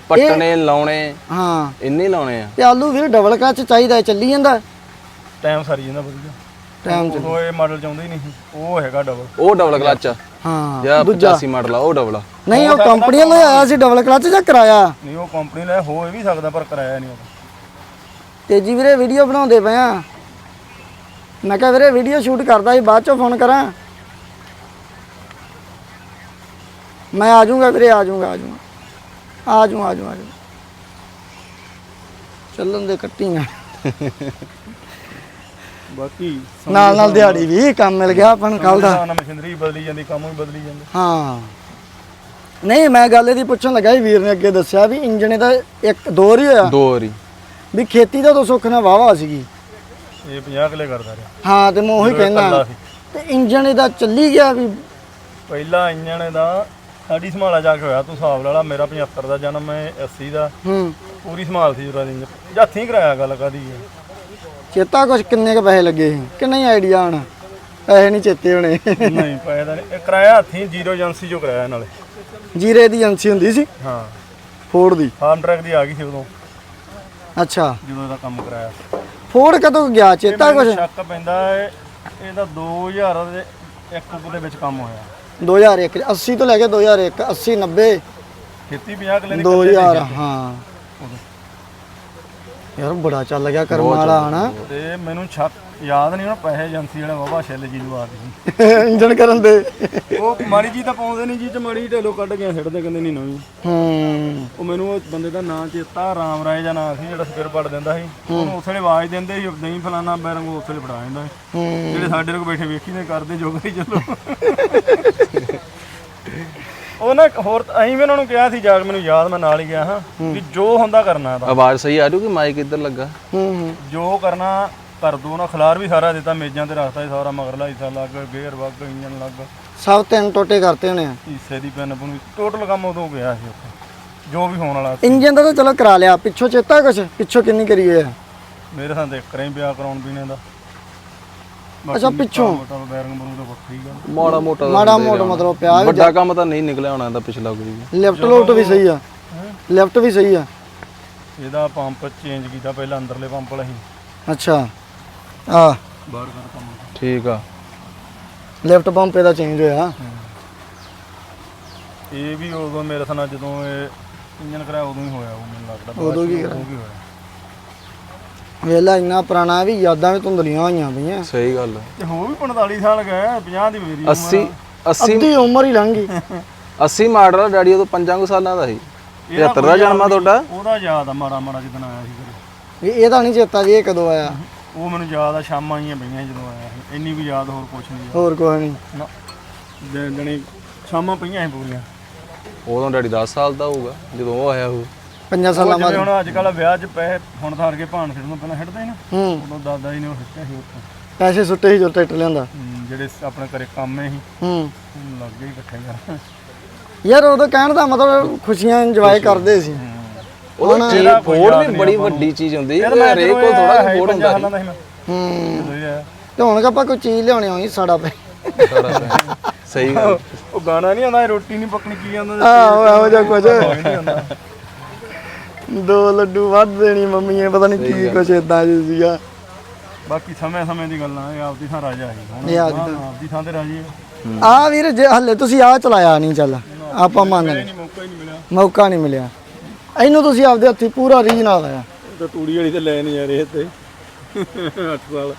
ਪੱਟਣੇ ਲਾਉਣੇ ਹਾਂ। ਇੰਨੇ ਹੀ ਲਾਉਣੇ ਆ। ਤੇ ਆਲੂ ਵੀਰ ਡਬਲ ਕਲਚ ਚਾਹੀਦਾ ਹੈ, ਚੱਲੀ ਜਾਂਦਾ। ਟਾਈਮ ਸਾਰੀ ਜਾਂਦਾ ਵਧੀਆ। ਟਾਈਮ ਚ ਉਹ ਇਹ ਮਾਡਲ ਚਾਹੁੰਦੇ ਹੀ ਨਹੀਂ। ਉਹ ਹੈਗਾ ਡਬਲ ਉਹ ਡਬਲ ਕਲਚ ਆ। ਹਾਂ ਜਾਂ 85 ਮਾਡਲ ਆ ਉਹ ਡਬਲ ਆ। ਨਹੀਂ ਉਹ ਕੰਪਨੀ ਵੱਲੋਂ ਆਇਆ ਸੀ ਡਬਲ ਕਲਚ ਜਾਂ ਕਰਾਇਆ? ਨਹੀਂ ਉਹ ਕੰਪਨੀ ਲੈ ਹੋ ਇਹ ਵੀ ਸਕਦਾ ਪਰ ਕਰਾਇਆ ਨਹੀਂ ਉਹਦਾ ਤੇਜੀ ਵੀਰੇ ਵੀਡੀਓ ਬਣਾਉਂਦੇ ਪਏ ਆ। ਮੈਂ ਕਿਹਾ ਵੀਰੇ ਵੀਡੀਓ ਸ਼ੂਟ ਕਰਦਾ ਸੀ ਬਾਅਦ ਚੋਂ ਫੋਨ ਕਰਾਂ। ਮੈਂ ਆ ਜਾਊਂਗਾ ਵੀਰੇ ਆ ਜਾਊਂਗਾ ਆ ਜਾਊਂਗਾ। ਆ ਜਾਊਂ ਆ ਜਾਊਂ ਆ ਜਾਊਂ। ਚੱਲਣ ਦੇ ਕੱਟੀਆਂ। ਬਾਕੀ ਨਾਲ ਨਾਲ ਦਿਹਾੜੀ ਵੀ ਕੰਮ ਮਿਲ ਗਿਆ ਆਪਾਂ ਨੂੰ ਕੱਲ ਦਾ। ਨਾ ਮਸ਼ੀਨਰੀ ਬਦਲੀ ਜਾਂਦੀ ਕੰਮ ਵੀ ਬਦਲੀ ਜਾਂਦੇ। ਹਾਂ। ਨਹੀਂ ਮੈਂ ਗੱਲ ਇਹਦੀ ਪੁੱਛਣ ਲੱਗਾ ਸੀ ਵੀਰ ਨੇ ਅੱਗੇ ਦੱਸਿਆ ਵੀ ਇੰਜਣ ਦਾ ਇੱਕ ਦੋ ਹੀ ਹੋਇਆ? ਦੋ ਵਾਰੀ। ਵੀ ਖੇਤੀ ਦਾ ਤਾਂ ਸੁੱਖ ਨਾਲ ਵਾਵਾ ਸੀਗੀ। ਇਹ 50 ਕਿਲੇ ਕਰਦਾ ਰਿਹਾ। ਹਾਂ ਤੇ ਮੈਂ ਉਹੀ ਕਹਿੰਦਾ। ਤੇ ਇੰਜਣ ਇਹਦਾ ਚੱਲੀ ਗਿਆ ਵੀ? ਪਹਿਲਾ ਇੰਜਣ ਦਾ ਸਾਡੀ ਸੰਭਾਲਾ ਜਾ ਕੇ ਹੋਇਆ ਤੂੰ ਹਿਸਾਬ ਲਾ ਲਾ ਮੇਰਾ 75 ਦਾ ਜਨਮ ਹੈ 80 ਦਾ। ਹੂੰ। ਪੂਰੀ ਸੰਭਾਲ ਸੀ ਉਹਦਾ ਇੰਜਣ। ਜਾਥੀ ਕਰਾਇਆ ਗੱਲ ਕਾਦੀ ਹੈ? ਚੇਤਾ ਕੁਛ ਕਿੰਨੇ ਕ ਪੈਸੇ ਲੱਗੇ ਸੀ? ਕਿ ਨਹੀਂ ਆਈਡੀਆ ਹਣ ਪੈਸੇ ਨਹੀਂ ਚੇਤੇ ਹੋਣੇ। ਨਹੀਂ ਪਾਇਦਾ ਨਹੀਂ। ਇਹ ਕਰਾਇਆ ਹੱਥੀਂ ਜ਼ੀਰੋ ਏਜੰਸੀ ਚੋਂ ਕਰਾਇਆ ਨਾਲੇ। ਜੀਰੇ ਦੀ ਏਜੰਸੀ ਹੁੰਦੀ ਸੀ? ਹਾਂ। ਫੋਰਡ ਦੀ। ਫਾਰਮ ਟਰੈਕ ਦੀ ਆ ਗਈ ਸੀ ਉਦੋਂ। ਅੱਛਾ। ਜਦੋਂ ਇਹਦਾ ਕੰਮ ਕਰਾਇਆ। ਫੋਰਡ ਕਦੋਂ ਗਿਆ? ਚੇਤਾ ਕੁਛ? ਸ਼ੱਕ ਪੈਂਦਾ ਹੈ ਇਹਦਾ 2000 ਦੇ ਇੱਕ ਦੇ ਵਿੱਚ ਕੰਮ ਹੋਇਆ। 2001 80 ਤੋਂ ਲੈ ਕੇ 2001 80 90 ਖੇਤੀ 50 ਕਿੱਲੇ ਦੀ 2000 ਹਾਂ। ਯਾਰ ਬੜਾ ਚੱਲ ਗਿਆ ਕਰਮ ਵਾਲਾ ਹਨਾ। ਤੇ ਮੈਨੂੰ ਛੱਤ ਯਾਦ ਨਹੀਂ ਹੁਣ ਪੈਸੇ ਏਜੰਸੀ ਵਾਲੇ ਬਾਬਾ ਛੱਲ ਜੀ ਲਵਾ ਦਿੱਤੀ ਇੰਜਨ ਕਰਨ ਦੇ। ਉਹ ਮਾੜੀ ਜੀ ਤਾਂ ਪਾਉਂਦੇ ਨਹੀਂ ਜੀ ਚ ਮਾੜੀ ਢੇਲੋ ਕੱਢ ਕੇ ਛੱਡਦੇ ਕਹਿੰਦੇ ਨਹੀਂ ਨਵੀਂ। ਹੂੰ। ਉਹ ਮੈਨੂੰ ਉਹ ਬੰਦੇ ਦਾ ਨਾਂ ਚੇਤਾ ਰਾਮ ਰਾਏ ਜਾਂ ਨਾਂ ਸੀ ਜਿਹੜਾ ਸਪੇਅਰ ਪੜ ਦਿੰਦਾ ਸੀ। ਉਹਨੂੰ ਉਸਲੇ ਆਵਾਜ਼ ਦਿੰਦੇ ਸੀ ਨਹੀਂ ਫਲਾਣਾ ਬੈਰੰਗ ਉਸਲੇ ਫੜਾ ਜਾਂਦਾ ਸੀ। ਹੂੰ। ਜਿਹੜੇ ਸਾਡੇ ਲੋਕ ਬੈਠੇ ਵੇਖੀ ਨੇ ਕਰਦੇ ਜੋ ਕਰੀ ਚੱਲੋ। ਉਹ ਨਾ ਹੋਰ ਅਹੀਂ ਵੀ ਉਹਨਾਂ ਨੂੰ ਕਿਹਾ ਸੀ ਜਾ ਕੇ ਮੈਨੂੰ ਯਾਦ ਮੈਂ ਨਾਲ ਹੀ ਗਿਆ ਹਾਂ ਵੀ ਜੋ ਹੁੰਦਾ ਕਰਨਾ ਤਾਂ। ਆਵਾਜ਼ ਸਹੀ ਆ ਰਹੀ ਕਿ ਮਾਈਕ ਇੱਧਰ ਲੱਗਾ। ਹੂੰ ਹੂੰ। ਜੋ ਕਰਨਾ ਕਰ ਦੋ ਨਾ ਖਲਾਰ ਵੀ ਸਾਰਾ ਦਿੱਤਾ ਮੇਜ਼ਾਂ ਤੇ ਰੱਖਤਾ ਸੀ ਸਾਰਾ ਮਗਰਲਾ ਹਿੱਸਾ ਲੱਗ ਗੇਅਰ ਵੱਗ ਇੰਜਨ ਲੱਗ। ਸਭ ਤਿੰਨ ਟੋਟੇ ਕਰਤੇ ਹੋਣੇ ਆ। ਹਿੱਸੇ ਦੀ ਪੈਨ ਪੁਨ ਟੋਟਲ ਕੰਮ ਉਦੋਂ ਗਿਆ ਸੀ ਉੱਥੇ ਜੋ ਵੀ ਹੋਣ ਵਾਲਾ ਸੀ। ਇੰਜਨ ਦਾ ਤਾਂ ਚਲੋ ਕਰਾ ਲਿਆ ਪਿੱਛੋਂ ਚੇਤਾ ਕੁਛ ਪਿੱਛੋਂ ਕਿੰਨੀ ਕਰੀ ਮੇਰੇ ਸਾਹ ਦੇਖ ਕਰਾਂ ਪਿਆ ਕਰਾਉਣ ਪੀਣੇ ਦਾ। ਅੱਛਾ, ਪਿੱਛੋਂ? ਮੋਟਾ ਬੈਰਿੰਗ ਬਰੂ ਦਾ ਵੱਖਰੀ ਗੱਲ। ਮਾੜਾ ਮੋਟਾ ਤਾਂ ਮਾੜਾ ਹੁੰਦੇ ਮੋਟਾ ਰਹਿਣਾ। ਮਤਲਬ ਪਿਆ ਵੀ ਵੱਡਾ ਕੰਮ ਤਾਂ ਨਹੀਂ ਨਿਕਲਿਆ ਹੋਣਾ ਇਹਦਾ ਪਿਛਲਾ ਕੋਈ ਲੈਫਟ ਲੋਟ ਵੀ ਸਹੀ ਆ। ਲੈਫਟ ਵੀ ਸਹੀ ਆ। ਇਹਦਾ ਪੰਪ ਚੇਂਜ ਕੀਤਾ ਪਹਿਲਾਂ ਅੰਦਰਲੇ ਪੰਪ ਵਾਲਾ ਸੀ ਅੱਛਾ। ਆ। ਬਾਹਰ ਕਰ ਕੰਮ। ਠੀਕ ਆ। ਲੈਫਟ ਪੰਪ ਇਹਦਾ ਚੇਂਜ ਹੋਇਆ। ਇਹ ਵੀ ਉਦੋਂ ਮੇਰੇ ਸਾਹ ਜਦੋਂ ਇਹ ਇੰਜਨ ਕਰਾਇਆ ਉਦੋਂ ਹੀ ਹੋਇਆ ਉਹ ਮੈਨੂੰ ਲੱਗਦਾ। ਬਾਅਦ ਉਦੋਂ ਕੀ ਚ ਕਰਾਇਆ? ਉਦੋਂ ਕੀ ਹੋਇਆ? ਵੇਲਾ ਇੰਨਾ ਪੁਰਾਣਾ ਵੀ ਯਾਦਾਂ ਵੀ ਧੁੰਦਲੀਆਂ ਹੋਈਆਂ ਪਈਆਂ। ਸਹੀ ਗੱਲ ਆ। ਤੇ ਹੋ ਵੀ 45 ਸਾਲ ਗਏ 50 ਦੀ ਮੇਰੀ 80 80 ਅੱਧੀ ਉਮਰ ਹੀ ਲੰਘ ਗਈ। 80 ਮਾਡਲ ਡੈਡੀ ਉਦੋਂ 5 ਕੁ ਸਾਲਾਂ ਦਾ ਸੀ। ਇਹਦਾ 73 ਦਾ ਜਨਮ ਆ ਤੁਹਾਡਾ? ਉਹਦਾ ਯਾਦ ਆ ਮਾੜਾ ਮਾੜਾ ਜਦੋਂ ਆਇਆ ਸੀ ਘਰੇ। ਵੀ ਇਹਦਾ ਨਹੀਂ ਚੇਤਾ ਵੀ ਇਹ ਕਦੋਂ ਆਇਆ। ਉਹ ਮੈਨੂੰ ਯਾਦ ਆ ਸ਼ਾਮਾਂ ਆਈਆਂ ਪਈਆਂ ਜਦੋਂ ਆਇਆ ਸੀ। ਇੰਨੀ ਵੀ ਯਾਦ ਹੋਰ ਕੁਛ ਨਹੀਂ ਹੋਰ ਕੋਈ ਨਹੀਂ। ਜਣੀ ਸ਼ਾਮਾਂ ਪਈਆਂ ਸੀ ਪੂਰੀਆਂ। ਉਦੋਂ ਡੈਡੀ 10 ਸਾਲ ਦਾ ਹੋਊਗਾ ਜਦੋਂ ਉਹ ਆਇਆ ਹੋਊ। ਪੰਜਾਂ ਸਾਲਾਂ ਬਾਅਦ। ਹੁਣ ਅੱਜ ਕੱਲ ਵਿਆਹ 'ਚ ਪੈਸੇ ਹੁਣ ਤਾਂ ਕੇ ਭਾਣ ਖੇਡਣ ਤੋਂ ਪਹਿਲਾਂ ਖੇਡਦੇ ਸੀ ਨਾ। ਹੂੰ। ਉਦੋਂ ਦਾਦਾ ਜੀ ਨੇ ਉਹ ਖਿੱਚਿਆ ਸੀ ਉੱਥੋਂ। ਪੈਸੇ ਸੁੱਟੇ ਸੀ ਜੋ ਟਰੈਕਟਰ ਲਿਆਂਦਾ। ਹਮ, ਜਿਹੜੇ ਆਪਣੇ ਘਰੇ ਕੰਮ ਹੀ ਹੂੰ। ਹੁਣ ਲੱਗ ਗਏ ਇਕੱਠੇ ਕਰ ਯਾਰ ਉਦੋਂ ਕਹਿਣ ਦਾ ਮਤਲਬ ਖੁਸ਼ੀਆਂ ਇੰਜੋਏ ਕਰਦੇ ਸੀ। ਉਦੋਂ ਚੀਜ਼ ਫੋੜ ਵੀ ਬੜੀ ਵੱਡੀ ਚੀਜ਼ ਹੁੰਦੀ ਹੈ ਹਰੇਕ ਕੋਲ ਥੋੜਾ ਫੋੜ ਹੁੰਦਾ ਹਾਲਾਂ ਦਾ ਸੀ। ਮੈਂ। ਹੂੰ। ਜਦੋਂ ਇਹ ਆਇਆ। ਤੇ ਹੁਣ ਆਪਾਂ ਕੋਈ ਚੀਜ਼ ਲਿਆਉਣੀ ਹੋਈ ਸਾਡਾ ਪੈ। ਸੀ। ਸਹੀ ਗੱਲ। ਉਹ ਗਾਣਾ ਨਹੀਂ ਆਉਂਦਾ ਰੋਟੀ ਨਹੀਂ ਪੱਕਣੀ ਕੀ ਆਉਂਦਾ? ਆਹੋ ਇਹੋ ਜਿਹਾ ਕੁਝ। ਨਹੀਂ ਆਉਂਦਾ। ਦੋ ਲੱਡੂ ਵੱਧ ਦੇਣੀ ਮੰਮੀ ਨੇ ਪਤਾ ਨਹੀਂ ਕੀ ਕੁਛ ਇਦਾਂ ਜੀ ਸੀਗਾ। ਬਾਕੀ ਸਮੇਂ ਸਮੇਂ ਦੀ ਗੱਲਾਂ ਇਹ ਆਪਦੀ ਥਾਂ ਰਾਜਾ ਹੈ ਹੁਣ ਇਹ ਆਪਦੀ ਹਾਂ, ਆਪਦੀ ਥਾਂ ਤੇ ਰਾਜੀ ਹੈ। ਆ ਵੀਰ ਜੇ ਹੱਲੇ ਤੁਸੀਂ ਆ ਚਲਾਇਆ ਨਹੀਂ ਚੱਲ ਆਪਾਂ ਮੰਨ ਲਏ। ਨਹੀਂ ਮੌਕਾ ਹੀ ਨਹੀਂ ਮਿਲਿਆ। ਮੌਕਾ ਨਹੀਂ ਮਿਲਿਆ। ਇਹਨੂੰ ਤੁਸੀਂ ਆਪਦੇ ਹੱਥੀ ਪੂਰਾ ਰੀਝ ਨਾਲ ਆਇਆ ਤਾਂ ਤੂੜੀ ਵਾਲੀ ਤੇ ਲੈ ਨਹੀਂ ਯਾਰ ਇਹ ਤੇ। 8 ਸਾਲ।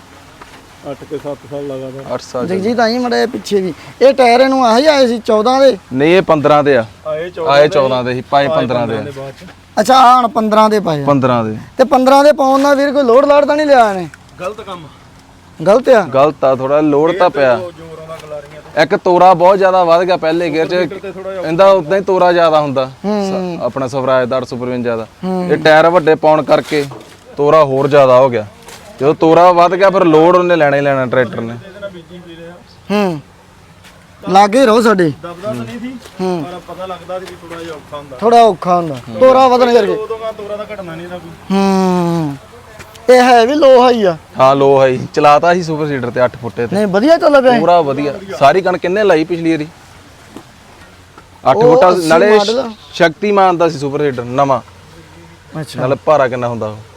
8 ਕੇ 7 ਸਾਲ ਲਗਾਤਾਰ। 8 ਸਾਲ ਜਗਜੀਤ ਆਈ ਮੜੇ ਪਿੱਛੇ ਵੀ ਇਹ ਟਾਇਰ ਇਹਨੂੰ ਆਹੀ ਆਏ ਸੀ 14 ਦੇ? ਨਹੀਂ ਇਹ 15 ਦੇ ਆ। ਆਏ ਆਏ 14 ਦੇ ਸੀ ਪਾਏ 15 ਦੇ ਆ। ਦੇ ਬਾਅਦ ਚ। ਅੱਛਾ ਆਹ ਹੁਣ 15 ਦੇ ਪਾਏ ਆ। 15 ਦੇ। ਤੇ 15 ਦੇ ਪਾਉਣ ਨਾਲ ਵੀਰ ਕੋਈ ਲੋਡ ਲਾੜ ਤਾਂ ਨਹੀਂ ਲਿਆ ਇਹਨੇ? ਗਲਤ ਕੰਮ। ਗਲਤ ਆ? ਗਲਤ ਆ ਥੋੜਾ ਲੋਡ ਤਾਂ ਪਿਆ। ਉਹ ਜ਼ੋਰ ਆਉਂਦਾ ਗਲਾਰੀਆਂ ਤੇ। ਇੱਕ ਤੋਰਾ ਬਹੁਤ ਜ਼ਿਆਦਾ ਵੱਧ ਗਿਆ ਪਹਿਲੇ ਗੇਅਰ 'ਚ। ਤੇ ਥੋੜਾ ਇਹਦਾ ਉਦਾਂ ਹੀ ਤੋਰਾ ਜ਼ਿਆਦਾ ਹੁੰਦਾ। ਸ- ਆਪਣਾ ਸਵਰਾਜ ਦਾ 855 ਦਾ। ਇਹ ਟਾਇਰ ਵੱਡੇ ਪਾਉਣ ਕਰਕੇ ਤੋਰਾ ਹੋਰ ਜ਼ਿਆਦਾ ਹੋ ਗਿਆ। ਜਦੋਂ ਤੋਰਾ ਵੱਧ ਗਿਆ ਫਿਰ ਲੋਡ ਉਹਨੇ ਲੈਣਾ ਹੀ ਲੈਣਾ ਟਰੈਕਟਰ ਨੇ। ਹੂੰ। ਲਾਗੇ ਰਹੋ ਸਾਡੇ। ਦਬਦਾ ਤਾਂ ਨਹੀਂ ਸੀ ਪਰ ਪਤਾ ਲੱਗਦਾ ਸੀ ਵੀ ਥੋੜਾ ਜਿਹਾ ਔਖਾ ਹੁੰਦਾ। ਥੋੜਾ ਔਖਾ ਹੁੰਦਾ। ਤੋਰਾ ਵਧਣ ਕਰਕੇ। ਉਦੋਂ ਕਾ ਤੋਰਾ ਦਾ ਘਟਣਾ ਨਹੀਂ ਦਾ ਕੋਈ। ਹੂੰ। ਇਹ ਹੈ ਵੀ ਲੋ ਹਾਈ ਆ। ਹਾਂ ਲੋ ਹੈ। ਚਲਾਤਾ ਸੀ ਸੁਪਰ ਸੀਡਰ ਤੇ 8 ਫੁੱਟੇ ਤੇ। ਨਹੀਂ ਵਧੀਆ ਚੱਲ ਪਿਆ ਪੂਰਾ ਵਧੀਆ। ਸਾਰੀ ਕਣ ਕਿੰਨੇ ਲਾਈ ਪਿਛਲੀ ਵਾਰੀ? 8 ਉਹ ਫੁੱਟਾ 80 ਨਾਲੇ। ਸ਼ਕਤੀਮਾਨ ਦਾ ਸੀ ਸੁਪਰ ਸੀਡਰ ਨਵਾਂ। ਅੱਛਾ। ਨਾਲੇ ਭਾਰਾ ਕਿੰਨਾ ਹੁੰਦਾ ਉਹ।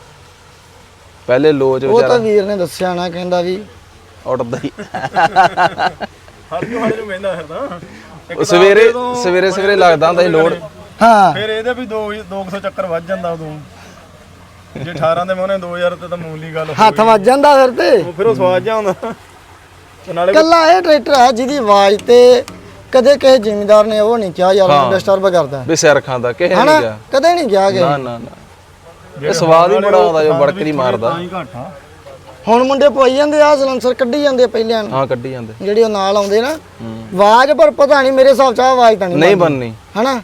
ਪਹਿਲੇ ਲੋ ਚ ਉਹ ਤਾਂ ਵਿਚਾਰਾ। ਵੀਰ ਨੇ ਦੱਸਿਆ ਨਾ ਕਹਿੰਦਾ ਵੀ ਉੱਡਦਾ ਹੀ। ਹਲਕੀ ਹੌਲੀ ਨੂੰ ਕਹਿੰਦਾ ਫਿਰਦਾ। ਇੱਕ ਉਹ ਸਵੇਰੇ ਸਵੇਰੇ ਸਵੇਰੇ ਲੱਗਦਾ ਹੁੰਦਾ ਸੀ ਲੋਡ। ਹਾਂ। ਫਿਰ ਇਹਦੇ ਵੀ 2 200 ਚੱਕਰ ਵੱਜ ਜਾਂਦਾ ਉਦੋਂ। ਜੇ 18 ਦੇ ਮੋਨੇ 2000 ਤੇ ਤਾਂ ਮੂਲੀ ਗੱਲ ਹੋ ਹੱਥ ਵੱਜ ਜਾਂਦਾ ਫਿਰ ਤੇ। ਉਹ ਫਿਰ ਉਹ ਸਵਾਦ ਜਾ ਹੁੰਦਾ। ਤੇ ਨਾਲੇ ਕੱਲਾ ਇਹ ਟਰੈਕਟਰ ਆ ਜਿਹਦੀ ਆਵਾਜ਼ ਤੇ ਕਦੇ ਕਿਸੇ ਜ਼ਿਮੀਂਦਾਰ ਨੇ ਉਹ ਨਹੀਂ ਕਿਹਾ ਯਾਰ ਡਿਸਟਰਬ ਕਰਦਾ। ਵੀ ਸਿਰ ਖਾਂਦਾ ਕਿਸੇ ਨੇ ਹਨਾ? ਗਿਆ ਕਦੇ ਨਹੀਂ ਕਿਹਾ ਕਿ ਨਾ ਨਾ ਨਾ। ਇਹ ਸਵਾਦ ਹੀ ਬੜਾ ਆਉਂਦਾ ਜੋ ਬੜਕਰੀ ਮਾਰਦਾ। ਹੀ ਘਾਟਾ ਹੁਣ ਮੁੰਡੇ ਪਵਾਈ ਜਾਂਦੇ ਆ ਸਲੈਂਸਰ ਕੱਢੀ ਜਾਂਦੇ ਪਹਿਲਿਆਂ ਨੂੰ। ਹਾਂ ਕੱਢੀ ਜਾਂਦੇ। ਜਿਹੜੇ ਉਹ ਨਾਲ ਆਉਂਦੇ ਨਾ ਆਵਾਜ਼ ਪਰ ਪਤਾ ਨਹੀਂ ਮੇਰੇ ਹਿਸਾਬ ਚ ਆਵਾਜ਼ ਤਾਂ ਨਹੀਂ ਨਹੀਂ ਬੰਨੀ ਹਨਾ?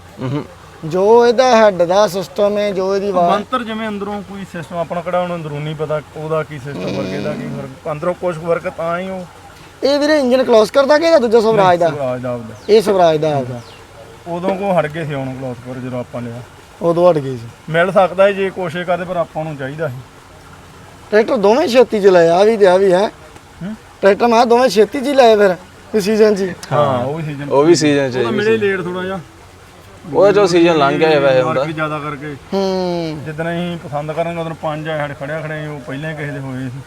ਜੋ ਇਹਦਾ ਹੈੱਡ ਦਾ ਸਿਸਟਮ ਹੈ ਜੋ ਇਹਦੀ ਆਵਾਜ਼ ਮੰਤਰ ਜਿਵੇਂ ਅੰਦਰੋਂ ਕੋਈ ਸਿਸਟਮ ਆਪਣਾ ਕਿਹੜਾ ਉਹਨੂੰ ਅੰਦਰੂਨੀ ਪਤਾ ਉਹਦਾ ਕੀ ਸਿਸਟਮ ਵਰਗੇ ਦਾ ਕੀ ਫ਼ਰਕ ਅੰਦਰੋਂ ਕੁਝ ਵਰਕ ਤਾਂ ਹੀ ਉਹ ਇਹ ਵੀਰੇ ਇੰਜਨ ਕਲੋਸ ਕਰਦਾ ਕਿ ਇਹਦਾ ਦੂਜਾ ਸਵਰਾਜ ਦਾ? ਰਾਜ ਦਾ ਇਹ ਸਵਰਾਜ ਦਾ ਆਪਦਾ। ਉਦੋਂ ਕੋ ਹਟ ਗਏ ਸੀ ਉਹਨੂੰ ਕਲੋਸ ਕਰ ਜਦੋਂ ਆਪਾਂ ਲਿਆ। ਉਦੋਂ ਹਟ ਗਈ ਸੀ। ਮਿਲ ਸਕਦਾ ਹੈ ਜੇ ਕੋਸ਼ਿਸ਼ ਕਰਦੇ ਪਰ ਆਪਾਂ ਨੂੰ ਚਾਹੀਦਾ ਸੀ। ਟਰੈਕਟਰ ਦੋਵੇਂ ਛੇਤੀ ਚ ਲਏ ਆ ਵੀ ਤੇ ਆ ਵੀ ਹੈ। ਟਰੈਕਟਰ ਮੈਂ ਦੋਵੇਂ ਛੇਤੀ ਚ ਹੀ ਲਏ ਫਿਰ ਇਸ ਸੀਜ਼ਨ ਚ ਹੀ। ਉਹ ਵੀ ਸੀਜ਼ਨ ਉਹ ਵੀ ਸੀਜ਼ਨ ਚ ਉਹ ਤਾਂ ਮਿਲੇ ਲੇਟ ਥੋੜਾ ਜਿਹਾ। ਉਹ ਜੋ ਸੀਜ਼ਨ ਲੰਘ ਗਿਆ ਵੈਸੇ ਹੁੰਦਾ ਵਰਕ ਵੀ ਜ਼ਿਆਦਾ ਕਰਕੇ। ਹੂੰ। ਜਿੱਦਣ ਅਸੀਂ ਪਸੰਦ ਕਰਾਂਗੇ ਉਦੋਂ ਪੰਜ ਆਏ ਸਾਡੇ ਖੜਿਆ ਖੜੇ ਉਹ ਪਹਿਲਾਂ ਕਿਸੇ ਦੇ ਹੋਏ ਸੀ।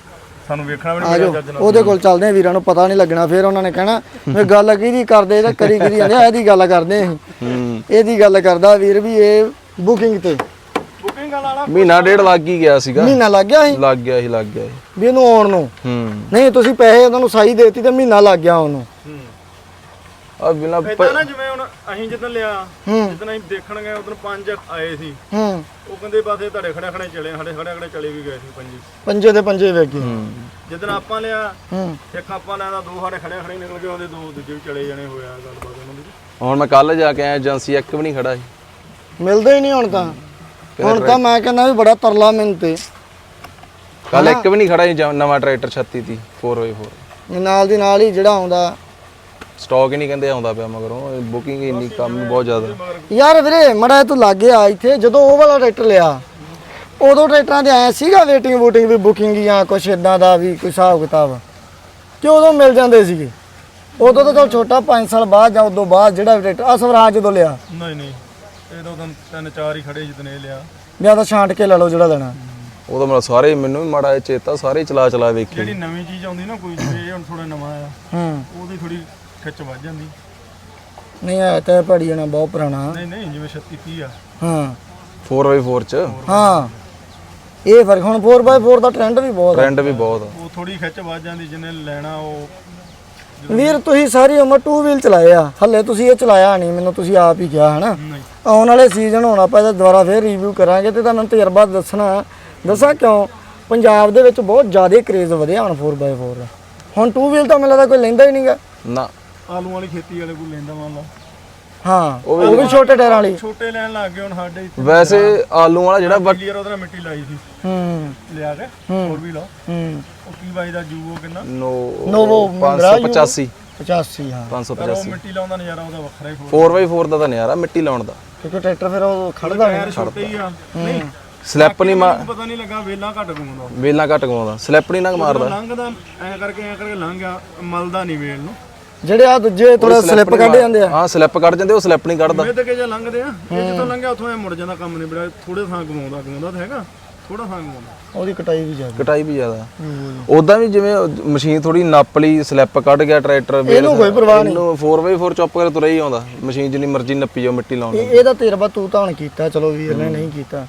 ਸਾਨੂੰ ਵੇਖਣਾ ਵੀ ਨਹੀਂ ਚੱਜ ਨਾਲ। ਉਹਦੇ ਕੋਲ ਚੱਲਦੇ ਆ ਵੀਰਾਂ ਨੂੰ ਪਤਾ ਨਹੀਂ ਲੱਗਣਾ ਫਿਰ ਉਹਨਾਂ ਨੇ ਕਹਿਣਾ ਵੀ ਗੱਲ ਕਿਹਦੀ ਕਰਦੇ ਤੇ ਕਰੀ ਕਿਹਦੀ ਜਾਂਦੇ ਆ ਇਹਦੀ ਗੱਲ ਕਰਦੇ ਅਸੀਂ। ਹੂੰ। ਇਹਦੀ ਗੱਲ ਕਰਦਾ ਵੀਰ ਵੀ ਇਹ ਬੁਕਿੰਗ ਤੇ। ਬੁਕਿੰਗ ਵਾਲਾ ਮਹੀਨਾ ਡੇਢ ਲੱਗ ਹੀ ਗਿਆ ਸੀਗਾ। ਮਹੀਨਾ ਲੱਗ ਗਿਆ ਸੀ? ਲੱਗ ਗਿਆ ਸੀ ਲੱਗ ਗਿਆ ਸੀ। ਵੀ ਇਹਨੂੰ ਆਉਣ ਨੂੰ। ਹੂੰ। ਨਹੀਂ ਤੁਸੀਂ ਪੈਸੇ ਉਹਨਾਂ ਨੂੰ ਸਾਈ ਦੇਤੀ ਤੇ ਮਹੀਨਾ ਲੱਗ ਗਿਆ ਉਹਨੂੰ। ਹੂੰ। ਆ ਬਿਨਾ ਇਦਾਂ ਨਾ ਜਿਵੇਂ ਹੁਣ ਅਸੀਂ ਜਦੋਂ ਲਿਆ ਜਦੋਂ ਅਸੀਂ ਦੇਖਣ ਗਏ ਉਦੋਂ ਪੰਜ ਆਏ ਸੀ। ਹੂੰ। ਉਹ ਕਹਿੰਦੇ ਬਾਸੇ ਤੁਹਾਡੇ ਖੜੇ ਖੜੇ ਚਲੇ ਸਾਡੇ ਖੜੇ ਖੜੇ ਚਲੇ ਵੀ ਗਏ ਸੀ ਪੰਜੀ। ਪੰਜੇ ਦੇ ਪੰਜੇ ਵੇਖੀ ਹੂੰ। ਜਦੋਂ ਆਪਾਂ ਲਿਆ ਹੂੰ। ਇੱਕ ਆਪਾਂ ਲੈਂਦਾ ਦੋ ਸਾਡੇ ਖੜੇ ਖੜੇ ਨਿਕਲ ਗਏ ਉਹਦੇ ਦੋ ਦੂਜੇ ਵੀ ਚਲੇ ਜਾਣੇ ਹੋਇਆ ਗੱਲਬਾਤ ਉਹਨਾਂ ਦੀ। ਹੁਣ ਮੈਂ ਕੱਲ ਜਾ ਕੇ ਆਇਆ ਏਜੰਸੀ ਇੱਕ ਵੀ ਨਹੀਂ ਖੜਾ ਸੀ। ਮਿਲਦੇ ਹੀ ਨਹੀਂ ਹੁਣ ਤਾਂ। ਹੁਣ ਤਾਂ ਮੈਂ ਕਹਿੰਦਾ ਵੀ ਬੜਾ ਤਰਲਾ ਮੈਨੂੰ ਤੇ। ਕੱਲ ਇੱਕ ਵੀ ਨਹੀਂ ਖੜਾ ਸੀ ਜਾਂ- ਨਵਾਂ ਟਰੈਕਟਰ 36 ਦੀ 4x4 ਨਾਲ ਦੀ ਨਾਲ ਹੀ ਜਿਹੜਾ ਆਉਂਦਾ। ਸਟਾਕ ਹੀ ਨਹੀਂ ਕਹਿੰਦੇ ਆਉਂਦਾ ਪਿਆ ਮਗਰੋਂ ਬੁਕਿੰਗ ਇੰਨੀ ਕੰਮ ਬਹੁਤ ਜ਼ਿਆਦਾ। ਯਾਰ ਵੀਰੇ ਮੜਾ ਤੂੰ ਲੱਗ ਗਿਆ ਇੱਥੇ ਜਦੋਂ ਉਹ ਵਾਲਾ ਟਰੈਕਟਰ ਲਿਆ ਉਦੋਂ ਟਰੈਕਟਰਾਂ ਦੇ ਆਇਆ ਸੀਗਾ ਵੇਟਿੰਗ ਵੂਟਿੰਗ ਵੀ ਬੁਕਿੰਗ ਜਾਂ ਕੁਛ ਇਦਾਂ ਦਾ ਵੀ ਕੋਈ ਹਿਸਾਬ ਕਿਤਾਬ। ਕਿ ਉਦੋਂ ਮਿਲ ਜਾਂਦੇ ਸੀਗੇ। ਉਦੋਂ ਤਾਂ ਚਲ ਛੋਟਾ 5 ਸਾਲ ਬਾਅਦ ਜਾਂ ਉਦੋਂ ਬਾਅਦ ਜਿਹੜਾ ਟਰੈਕਟਰ ਆ ਸਵਰਾਜ ਜਦੋਂ ਲਿਆ। ਨਹੀਂ ਨਹੀਂ। ਇਹ ਤਾਂ ਉਦੋਂ ਤਿੰਨ ਚਾਰ ਹੀ ਖੜੇ ਇਹ ਲਿਆ। ਜਾਂ ਤਾਂ ਛਾਂਟ ਕੇ ਲੈ ਲਓ ਜਿਹੜਾ ਲੈਣਾ। ਉਦੋਂ ਮੇਰਾ ਸਾਰੇ ਮੈਨੂੰ ਵੀ ਮਾੜਾ ਜਿਹਾ ਚੇਤਾ ਸਾਰੇ ਚਲਾ ਚਲਾ ਵੇਖੀ। ਜਿਹੜੀ ਨਵੀਂ ਚੀਜ਼ ਆਉਂਦੀ ਨਾ ਕੋਈ ਜਿਵੇਂ ਇਹ ਹੁਣ ਥੋੜਾ ਨਵਾਂ ਆ ਹੂੰ। ਉਹਦੀ ਥੋੜੀ ਖਿੱਚ ਵੱਜ ਜਾਂਦੀ। ਨਹੀਂ ਆਇਆ ਤਾਂ ਪੜੀ ਜਾਣਾ ਬਹੁਤ ਪੁਰਾਣਾ। ਨਹੀਂ ਨਹੀਂ ਜਿਵੇਂ 36 30 ਆ। ਹਾਂ। 4x4 ਚ। ਹਾਂ। ਇਹ ਫ਼ਰਕ ਹੁਣ 4x4 ਦਾ ਟ੍ਰੈਂਡ ਵੀ ਬਹੁਤ ਆ। ਟ੍ਰੈਂਡ ਵੀ ਬਹੁਤ ਆ। ਉਹ ਥੋੜੀ ਖਿੱਚ ਵੱਜ ਜਾਂਦੀ ਜਿਹਨੇ ਲੈਣਾ ਉਹ ਵੀਰ ਤੁਸੀਂ ਸਾਰੀ ਉਮਰ ਟੂ ਵੀਲ ਚਲਾਏ ਆ। ਹੱਲੇ ਤੁਸੀਂ ਇਹ ਚਲਾਇਆ ਨਹੀਂ ਮੈਨੂੰ ਤੁਸੀਂ ਆਪ ਹੀ ਕਿਹਾ ਹਨਾ? ਨਹੀਂ ਆਉਣ ਵਾਲੇ ਸੀਜ਼ਨ ਹੁਣ ਆਪਾਂ ਇਹਦਾ ਦੁਬਾਰਾ ਫੇਰ ਰਿਵਿਊ ਕਰਾਂਗੇ ਤੇ ਤੁਹਾਨੂੰ ਤਜਰਬਾ ਦੱਸਣਾ। ਦੱਸਾਂ ਕਿਉਂ? ਪੰਜਾਬ ਦੇ ਵਿੱਚ ਬਹੁਤ ਜ਼ਿਆਦਾ ਕਰੇਜ਼ ਵਧਿਆ ਹੁਣ 4x4 ਦਾ। ਹੁਣ ਟੂ ਵੀਲ ਤਾਂ ਮੈਨੂੰ ਲੱਗਦਾ ਕੋਈ ਲੈਂਦਾ ਹੀ ਨਹੀਂਗਾ ਨਾ। ਆਲੂ ਵਾਲੀ ਖੇਤੀ ਵਾਲੇ ਕੋਲ ਲੈਂਦਾ ਮੰਨ ਲਾ। ਹਾਂ ਉਹ ਵੀ ਛੋਟੇ ਟਾਇਰਾਂ ਵਾਲੀ। ਛੋਟੇ ਲੈਣ ਲੱਗ ਗਏ ਹੁਣ ਸਾਡੇ ਇੱਥੇ। ਵੈਸੇ ਆਲੂ ਵਾਲਾ ਜਿਹੜਾ ਵੱਡ- ਕਲੀਅਰ ਉਹਦੇ ਨਾਲ ਮਿੱਟੀ ਲਾਈ ਸੀ। ਹੂੰ। ਲਿਆ ਕੇ ਹੋਰ ਵੀ ਲਾ ਹੂੰ। ਉਹ ਕੀ ਬਾਈ ਦਾ ਜੂ ਉਹ ਕਿੰਨਾ? ਨੋ ਨੋਵੋ ਮਹਿੰਦਰਾ 585 85 ਹਾਂ। ਪਰ 585 ਉਹ ਮਿੱਟੀ ਲਾਉਂਦਾ ਨਜ਼ਾਰਾ ਉਹਦਾ ਵੱਖਰਾ ਹੀ ਹੋਰ 4x4 ਦਾ ਤਾਂ ਨਜ਼ਾਰਾ ਮਿੱਟੀ ਲਾਉਣ ਦਾ। ਕਿਉਂਕਿ ਟਰੈਕਟਰ ਫਿਰ ਉਹ ਖੜਦਾ ਟਾਇਰ ਛੋਟੇ ਹੀ ਆ। ਨਹੀਂ ਸਲੈਪ ਨਹੀਂ ਮਾ ਮੈਨੂੰ ਪਤਾ ਨਹੀਂ ਲੱਗਾ ਵੇਲਾ ਘੱਟ ਗੁੰਦਾ ਵੇਲਾਂ ਘੱਟ ਗਵਾਉਂਦਾ ਸਲੈਪ ਨਹੀਂ ਨਾ ਮਾਰਦਾ। ਲੰਘਦਾ ਐ ਕਰਕੇ ਐ ਕਰਕੇ ਲੰਘ ਗਿਆ ਮਲਦਾ ਨਹੀਂ ਵੇਲ ਨੂੰ। ਜਿਹੜੇ ਆ ਦੂਜੇ ਥੋੜਾ ਸਲਿੱਪ ਕੱਢ ਜਾਂਦੇ ਆ। ਹਾਂ ਸਲੈਪ ਕੱਢ ਜਾਂਦੇ ਉਹ ਸਲੈਪ ਨਹੀਂ ਕੱਢਦਾ। ਮਿੱਧ ਕੇ ਜੇ ਲੰਘਦੇ ਆ ਇਹ ਜਿੱਥੋਂ ਲੰਘਿਆ ਉੱਥੋਂ ਐ ਮੁੜ ਜਾਂਦਾ ਕੰਮ ਨਹੀਂ ਬੜਾ ਥੋੜੇ ਥਾਂ ਗਵਾਉਂਦਾ ਗਵਾਉਂਦਾ ਤਾਂ ਹੈਗਾ। ਥੋੜਾ ਗਵਾਉਂਦਾ ਉਹਦੀ ਕਟਾਈ ਵੀ ਜ਼ਿਆਦਾ। ਕਟਾਈ ਵੀ ਜ਼ਿਆਦਾ। ਉਦਾਂ ਵੀ ਜਿਵੇਂ ਮਸ਼ੀਨ ਥੋੜੀ ਨੱਪ ਲਈ ਸਲੈਪ ਕੱਢ ਗਿਆ ਟਰੈਕਟਰ ਵੇਲ ਇਹਨੂੰ ਕੋਈ ਪਰਵਾਹ ਨਹੀਂ। ਇਹਨੂੰ 4x4 ਚੁੱਪ ਕੇ ਤੁਰੇ ਹੀ ਆਉਂਦਾ। ਮਸ਼ੀਨ ਜਿੰਨੀ ਮਰਜ਼ੀ ਨੱਪੀ ਜਾਓ ਮਿੱਟੀ ਲਾਉਣ ਇਹ ਇਹਦਾ ਤਜਰਬਾ ਤੂੰ ਤਾਂ ਕੀਤਾ ਚਲੋ ਵੀਰ ਨੇ ਨਹੀਂ ਕੀਤਾ।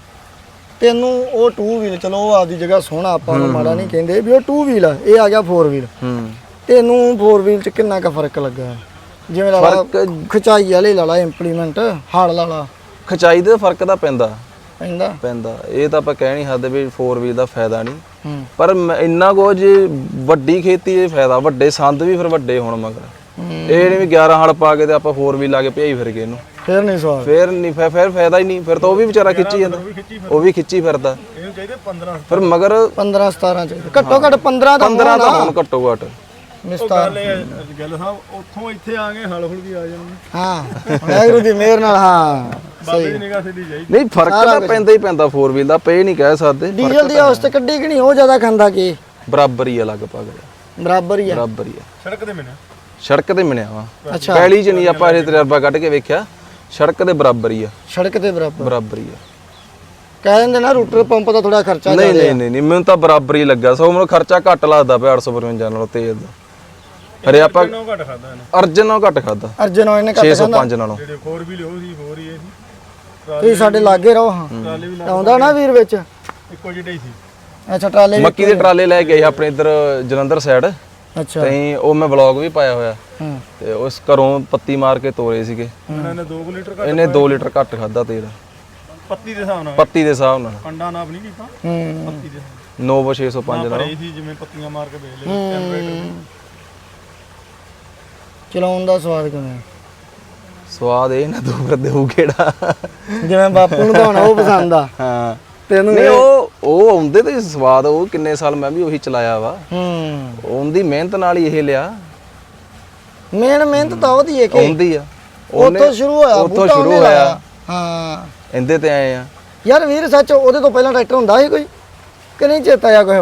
ਤੈਨੂੰ ਉਹ ਟੂ ਵੀਲ ਚਲੋ ਉਹ ਆਪਦੀ ਜਗ੍ਹਾ ਸੋਹਣਾ ਆਪਾਂ ਨੂੰ ਮਾੜਾ ਨਹੀਂ ਕਹਿੰਦੇ ਵੀ ਉਹ ਟੂ ਵੀਲ ਆ ਇਹ ਆ ਗਿਆ 4 ਵੀਲ ਹੂੰ। ਤੈਨੂੰ 4 ਵੀਲ ਚ ਕਿੰਨਾ ਕੁ ਫ਼ਰਕ ਲੱਗਾ? ਜਿਵੇਂ ਲਾ ਖਚਾਈ ਵਾਲੇ ਲਾ ਲਾ ਇੰਪਲੀਮੈਂਟ ਹਾਲ ਲਾ ਲਾ। ਖਚਾਈ ਦੇ ਫ਼ਰਕ ਤਾਂ ਪੈਂਦਾ। ਪੈਂਦਾ? ਪੈਂਦਾ। ਇਹ ਤਾਂ ਆਪਾਂ ਕਹਿ ਨਹੀਂ ਸਕਦੇ ਵੀ 4 ਵੀਲ ਦਾ ਫਾਇਦਾ ਨਹੀਂ। ਪਰ ਮ- ਇੰਨਾ ਕੁ ਜੇ ਵੱਡੀ ਖੇਤੀ ਇਹ ਫਾਇਦਾ। ਵੱਡੇ ਸੰਦ ਵੀ ਫਿਰ ਵੱਡੇ ਹੋਣ ਮਗਰ। ਇਹ ਨਹੀਂ ਵੀ 11 ਹਲ ਪਾ ਕੇ ਤੇ ਆਪਾਂ 4 ਵੀਲ ਲਾ ਕੇ ਭਜਾਈ ਫਿਰ ਗਏ ਇਹਨੂੰ। ਫੇਰ ਨਹੀਂ ਸਵਾਲ ਫਿਰ ਨਹੀਂ ਫਿਰ ਫਿਰ ਫਾਇਦਾ ਹੀ ਨਹੀਂ। ਫਿਰ ਤਾਂ ਉਹ ਵੀ ਵਿਚਾਰਾ ਖਿੱਚੀ ਜਾਂਦਾ। ਉਹ ਵੀ ਖਿੱਚੀ ਫਿਰਦਾ। ਇਹਨੂੰ ਚਾਹੀਦੇ 15 ਫਿਰ ਮਗਰ 15 17 ਚਾਹੀਦਾ। ਘੱਟੋ ਘੱਟ 15 ਦਾ 15 ਦਾ ਹੁਣ ਘੱਟੋ ਘੱਟ। ਮਿਸਤਾਰ ਗੱਲ ਇਹ ਗੱਲ ਸਾਹਿਬ ਉੱਥੋਂ ਇੱਥੇ ਆ ਗਏ ਹਲ ਹੁਲ ਵੀ ਆ ਜਾਣਗੇ ਹਾਂ। ਵਾਹਿਗੁਰੂ ਦੀ ਮਿਹਰ ਨਾਲ ਹਾਂ ਬਾਬੇ ਦੀ ਨਿਗਾਹ ਸਿੱਧੀ ਜਾਈ। ਨਹੀਂ ਫ਼ਰਕ ਤਾਂ ਪੈਂਦਾ ਹੀ ਪੈਂਦਾ 4 ਵੀਲ ਦਾ ਪੇ ਨਹੀਂ ਕਹਿ ਸਕਦੇ ਡੀਜ਼ਲ ਦੀ ਹੌਸ ਤੇ ਕੱਢੀ ਕਿ ਨਹੀਂ ਉਹ ਜ਼ਿਆਦਾ ਖਾਂਦਾ ਕੀ? ਬਰਾਬਰ ਹੀ ਆ ਲਗਭਗ ਬਰਾਬਰ ਹੀ ਆ। ਬਰਾਬਰ ਹੀ ਆ। ਸੜਕ ਦੇ ਮਿਲਿਆ? ਸੜਕ ਤੇ ਮਿਲਿਆ ਵਾ। ਅੱਛਾ। ਪੈਲੀ ਚ ਨਹੀਂ ਆਪਾਂ ਇਹ ਤਜਰਬਾ ਕੱਢ ਕੇ ਵੇਖਿਆ ਸੜਕ ਦੇ ਬਰਾਬਰ ਹੀ ਆ। ਸੜਕ ਤੇ ਬਰਾਬਰ। ਬਰਾਬਰ ਹੀ ਆ। ਕਹਿ ਦਿੰਦੇ ਨਾ ਰੂਟਰ ਪੰਪ ਦਾ ਥੋੜਾ ਖਰਚਾ ਨਹੀਂ ਨਹੀਂ ਨਹੀਂ ਨਹੀਂ ਮੈਨੂੰ ਤਾਂ ਬਰਾਬਰ ਹੀ ਲੱਗਾ ਸੋ ਮੈਨੂੰ ਖਰਚਾ ਘੱਟ ਲੱਗਦਾ ਪਿਆ 855 ਨਾਲੋਂ ਤੇਜ਼। ਦਾ ਅਰੇ ਆਪਾਂ ਕਿੰਨਾ ਘੱਟ ਖਾਦਾ ਇਹਨੇ। ਅਰਜਨ ਨਾਲੋਂ ਘੱਟ ਖਾਦਾ ਅਰਜਨ ਹੋਏ ਨੇ ਘੱਟ 605 ਨਾਲੋਂ। ਜਿਹੜੇ ਹੋਰ ਵੀ ਲਿਓ ਸੀ ਹੋਰ ਹੀ ਇਹ ਸੀ। ਤੁਸੀਂ ਸਾਡੇ ਲਾਗੇ ਰਹੋ ਹਾਂ। ਟਰਾਲੇ ਵੀ ਆਉਂਦਾ ਨਾ ਵੀਰ ਵਿੱਚ? ਇੱਕੋ ਜਿਹੇ ਹੀ ਸੀ। ਅੱਛਾ ਟਰਾਲੇ ਮੱਕੀ ਦੇ ਟਰਾਲੇ ਲੈ ਕੇ ਆਏ ਆਪਣੇ ਇੱਧਰ ਜਲੰਧਰ ਸਾਈਡ ਅੱਛਾ। ਤੇ ਉਹ ਮੈਂ ਵਲੌਗ ਵੀ ਪਾਇਆ ਹੋਇਆ। ਹੂੰ। ਤੇ ਉਸ ਘਰੋਂ ਪੱਤੀ ਮਾਰ ਕੇ ਤੋਰੇ ਸੀਗੇ। ਇਹਨਾਂ ਨੇ 2 ਲੀਟਰ ਘੱਟ ਇਹਨੇ 2 ਲੀਟਰ ਘੱਟ ਖਾਦਾ ਤੇਲ। ਪੱਤੀ ਦੇ ਹਿਸਾਬ ਨਾਲ। ਪੱਤੀ ਦੇ ਹਿਸਾਬ ਨਾਲ। ਕੰਡਾ ਨਾਪ ਨਹੀਂ ਕੀਤਾ? ਹੂੰ। ਪੱਤੀ ਦੇ ਹਿਸਾਬ 9605 ਨਾਲ। ਨਾਲ ਪਰ ਇਹ ਸੀ ਜਿਵੇਂ ਪੱਤੀਆਂ ਮਾਰ ਕੇ ਵੇਚ ਲਏ ਟੈਂਪਰੇਚਰ ਚਲਾਉਣ ਦਾ ਸਵਾਦ ਕਿਵੇਂ ਸਵਾਦ ਇਹ ਨਾ ਦੂਰ ਦੇਊ ਕਿਹੜਾ? ਜਿਵੇਂ ਬਾਪੂ ਨੂੰ ਤਾਂ ਹੁਣ ਉਹ ਪਸੰਦ ਆ। ਹਾਂ। ਤੈਨੂੰ ਨਹੀਂ ਉਹ ਉਹ ਆਉਂਦੇ ਤੇ ਸਵਾਦ ਉਹ ਕਿੰਨੇ ਸਾਲ ਮੈਂ ਵੀ ਉਹੀ ਚਲਾਇਆ ਵਾ। ਹੂੰ। ਉਹਦੀ ਮਿਹਨਤ ਨਾਲ ਹੀ ਇਹ ਲਿਆ। ਮੇਨ ਮਿਹਨਤ ਤਾਂ ਉਹਦੀ ਹੈ ਕਿ ਆਉਂਦੀ ਆ। ਉੱਥੋਂ ਸ਼ੁਰੂ ਹੋਇਆ ਉੱਥੋਂ ਬੂਟਾ ਸ਼ੁਰੂ ਉਹਨੇ ਹੋਇਆ। ਹਾਂ। ਇਹਦੇ ਤੇ ਆਏ ਆ। ਯਾਰ ਵੀਰ ਸੱਚ ਉਹਦੇ ਤੋਂ ਪਹਿਲਾਂ ਟਰੈਕਟਰ ਹੁੰਦਾ ਸੀ ਕੋਈ? ਕਿ ਨਹੀਂ ਚੇਤਾ ਆ ਕੋਈ?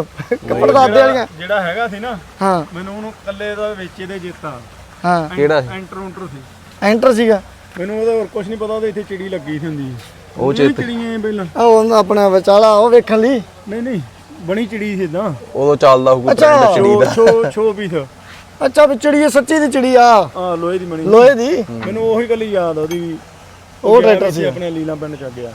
ਕੱਪੜ ਦਾਦੇ ਵਾਲੀਆਂ। ਜਿਹੜਾ ਹੈਗਾ ਸੀ ਨਾ ਹਾਂ। ਮੈਨੂੰ ਉਹਨੂੰ ਕੱਲੇ ਦਾ ਵੇਚੇ ਦੇ ਜੇਤਾ ਹਾਂ। ਕਿਹੜਾ ਸੀ? ਐਂਟਰ ਉਂਟਰ ਸੀ। ਐਂਟਰ ਸੀਗਾ। ਮੈਨੂੰ ਉਹਦਾ ਹੋਰ ਕੁਝ ਨਹੀਂ ਪਤਾ ਉਹਦੇ ਇੱਥੇ ਚਿੜੀ ਲੱਗੀ ਸੀ ਹੁੰਦੀ। ਉਹ ਚਿੜੀਆਂ ਹੀ ਪਹਿਲਾਂ ਉਹ ਉਹਦਾ ਆਪਣਾ ਵਿਚਾਲਾ ਉਹ ਵੇਖਣ ਲਈ? ਨਹੀਂ ਨਹੀਂ ਬਣੀ ਚਿੜੀ ਸੀ ਇਦਾਂ ਉਦੋਂ ਚੱਲਦਾ ਹੋਊਗਾ ਅੱਛਾ। ਚਿੜੀ ਦਾ। ਛੋ ਛੋ ਪੀਸ। ਅੱਛਾ ਵੀ ਚਿੜੀ ਸੱਚੀ ਦੀ ਚਿੜੀ ਆ? ਆ ਲੋਹੇ ਦੀ ਬਣੀ ਲੋਹੇ ਦੀ? ਮੈਨੂੰ ਉਹੀ ਗੱਲ ਯਾਦ ਆ ਉਹਦੀ ਵੀ। ਉਹ ਟਰੈਕਟਰ ਵੀ ਸੀ। ਆਪਣੇ ਲੀਲਾ ਪਿੰਡ ਚ ਗਿਆ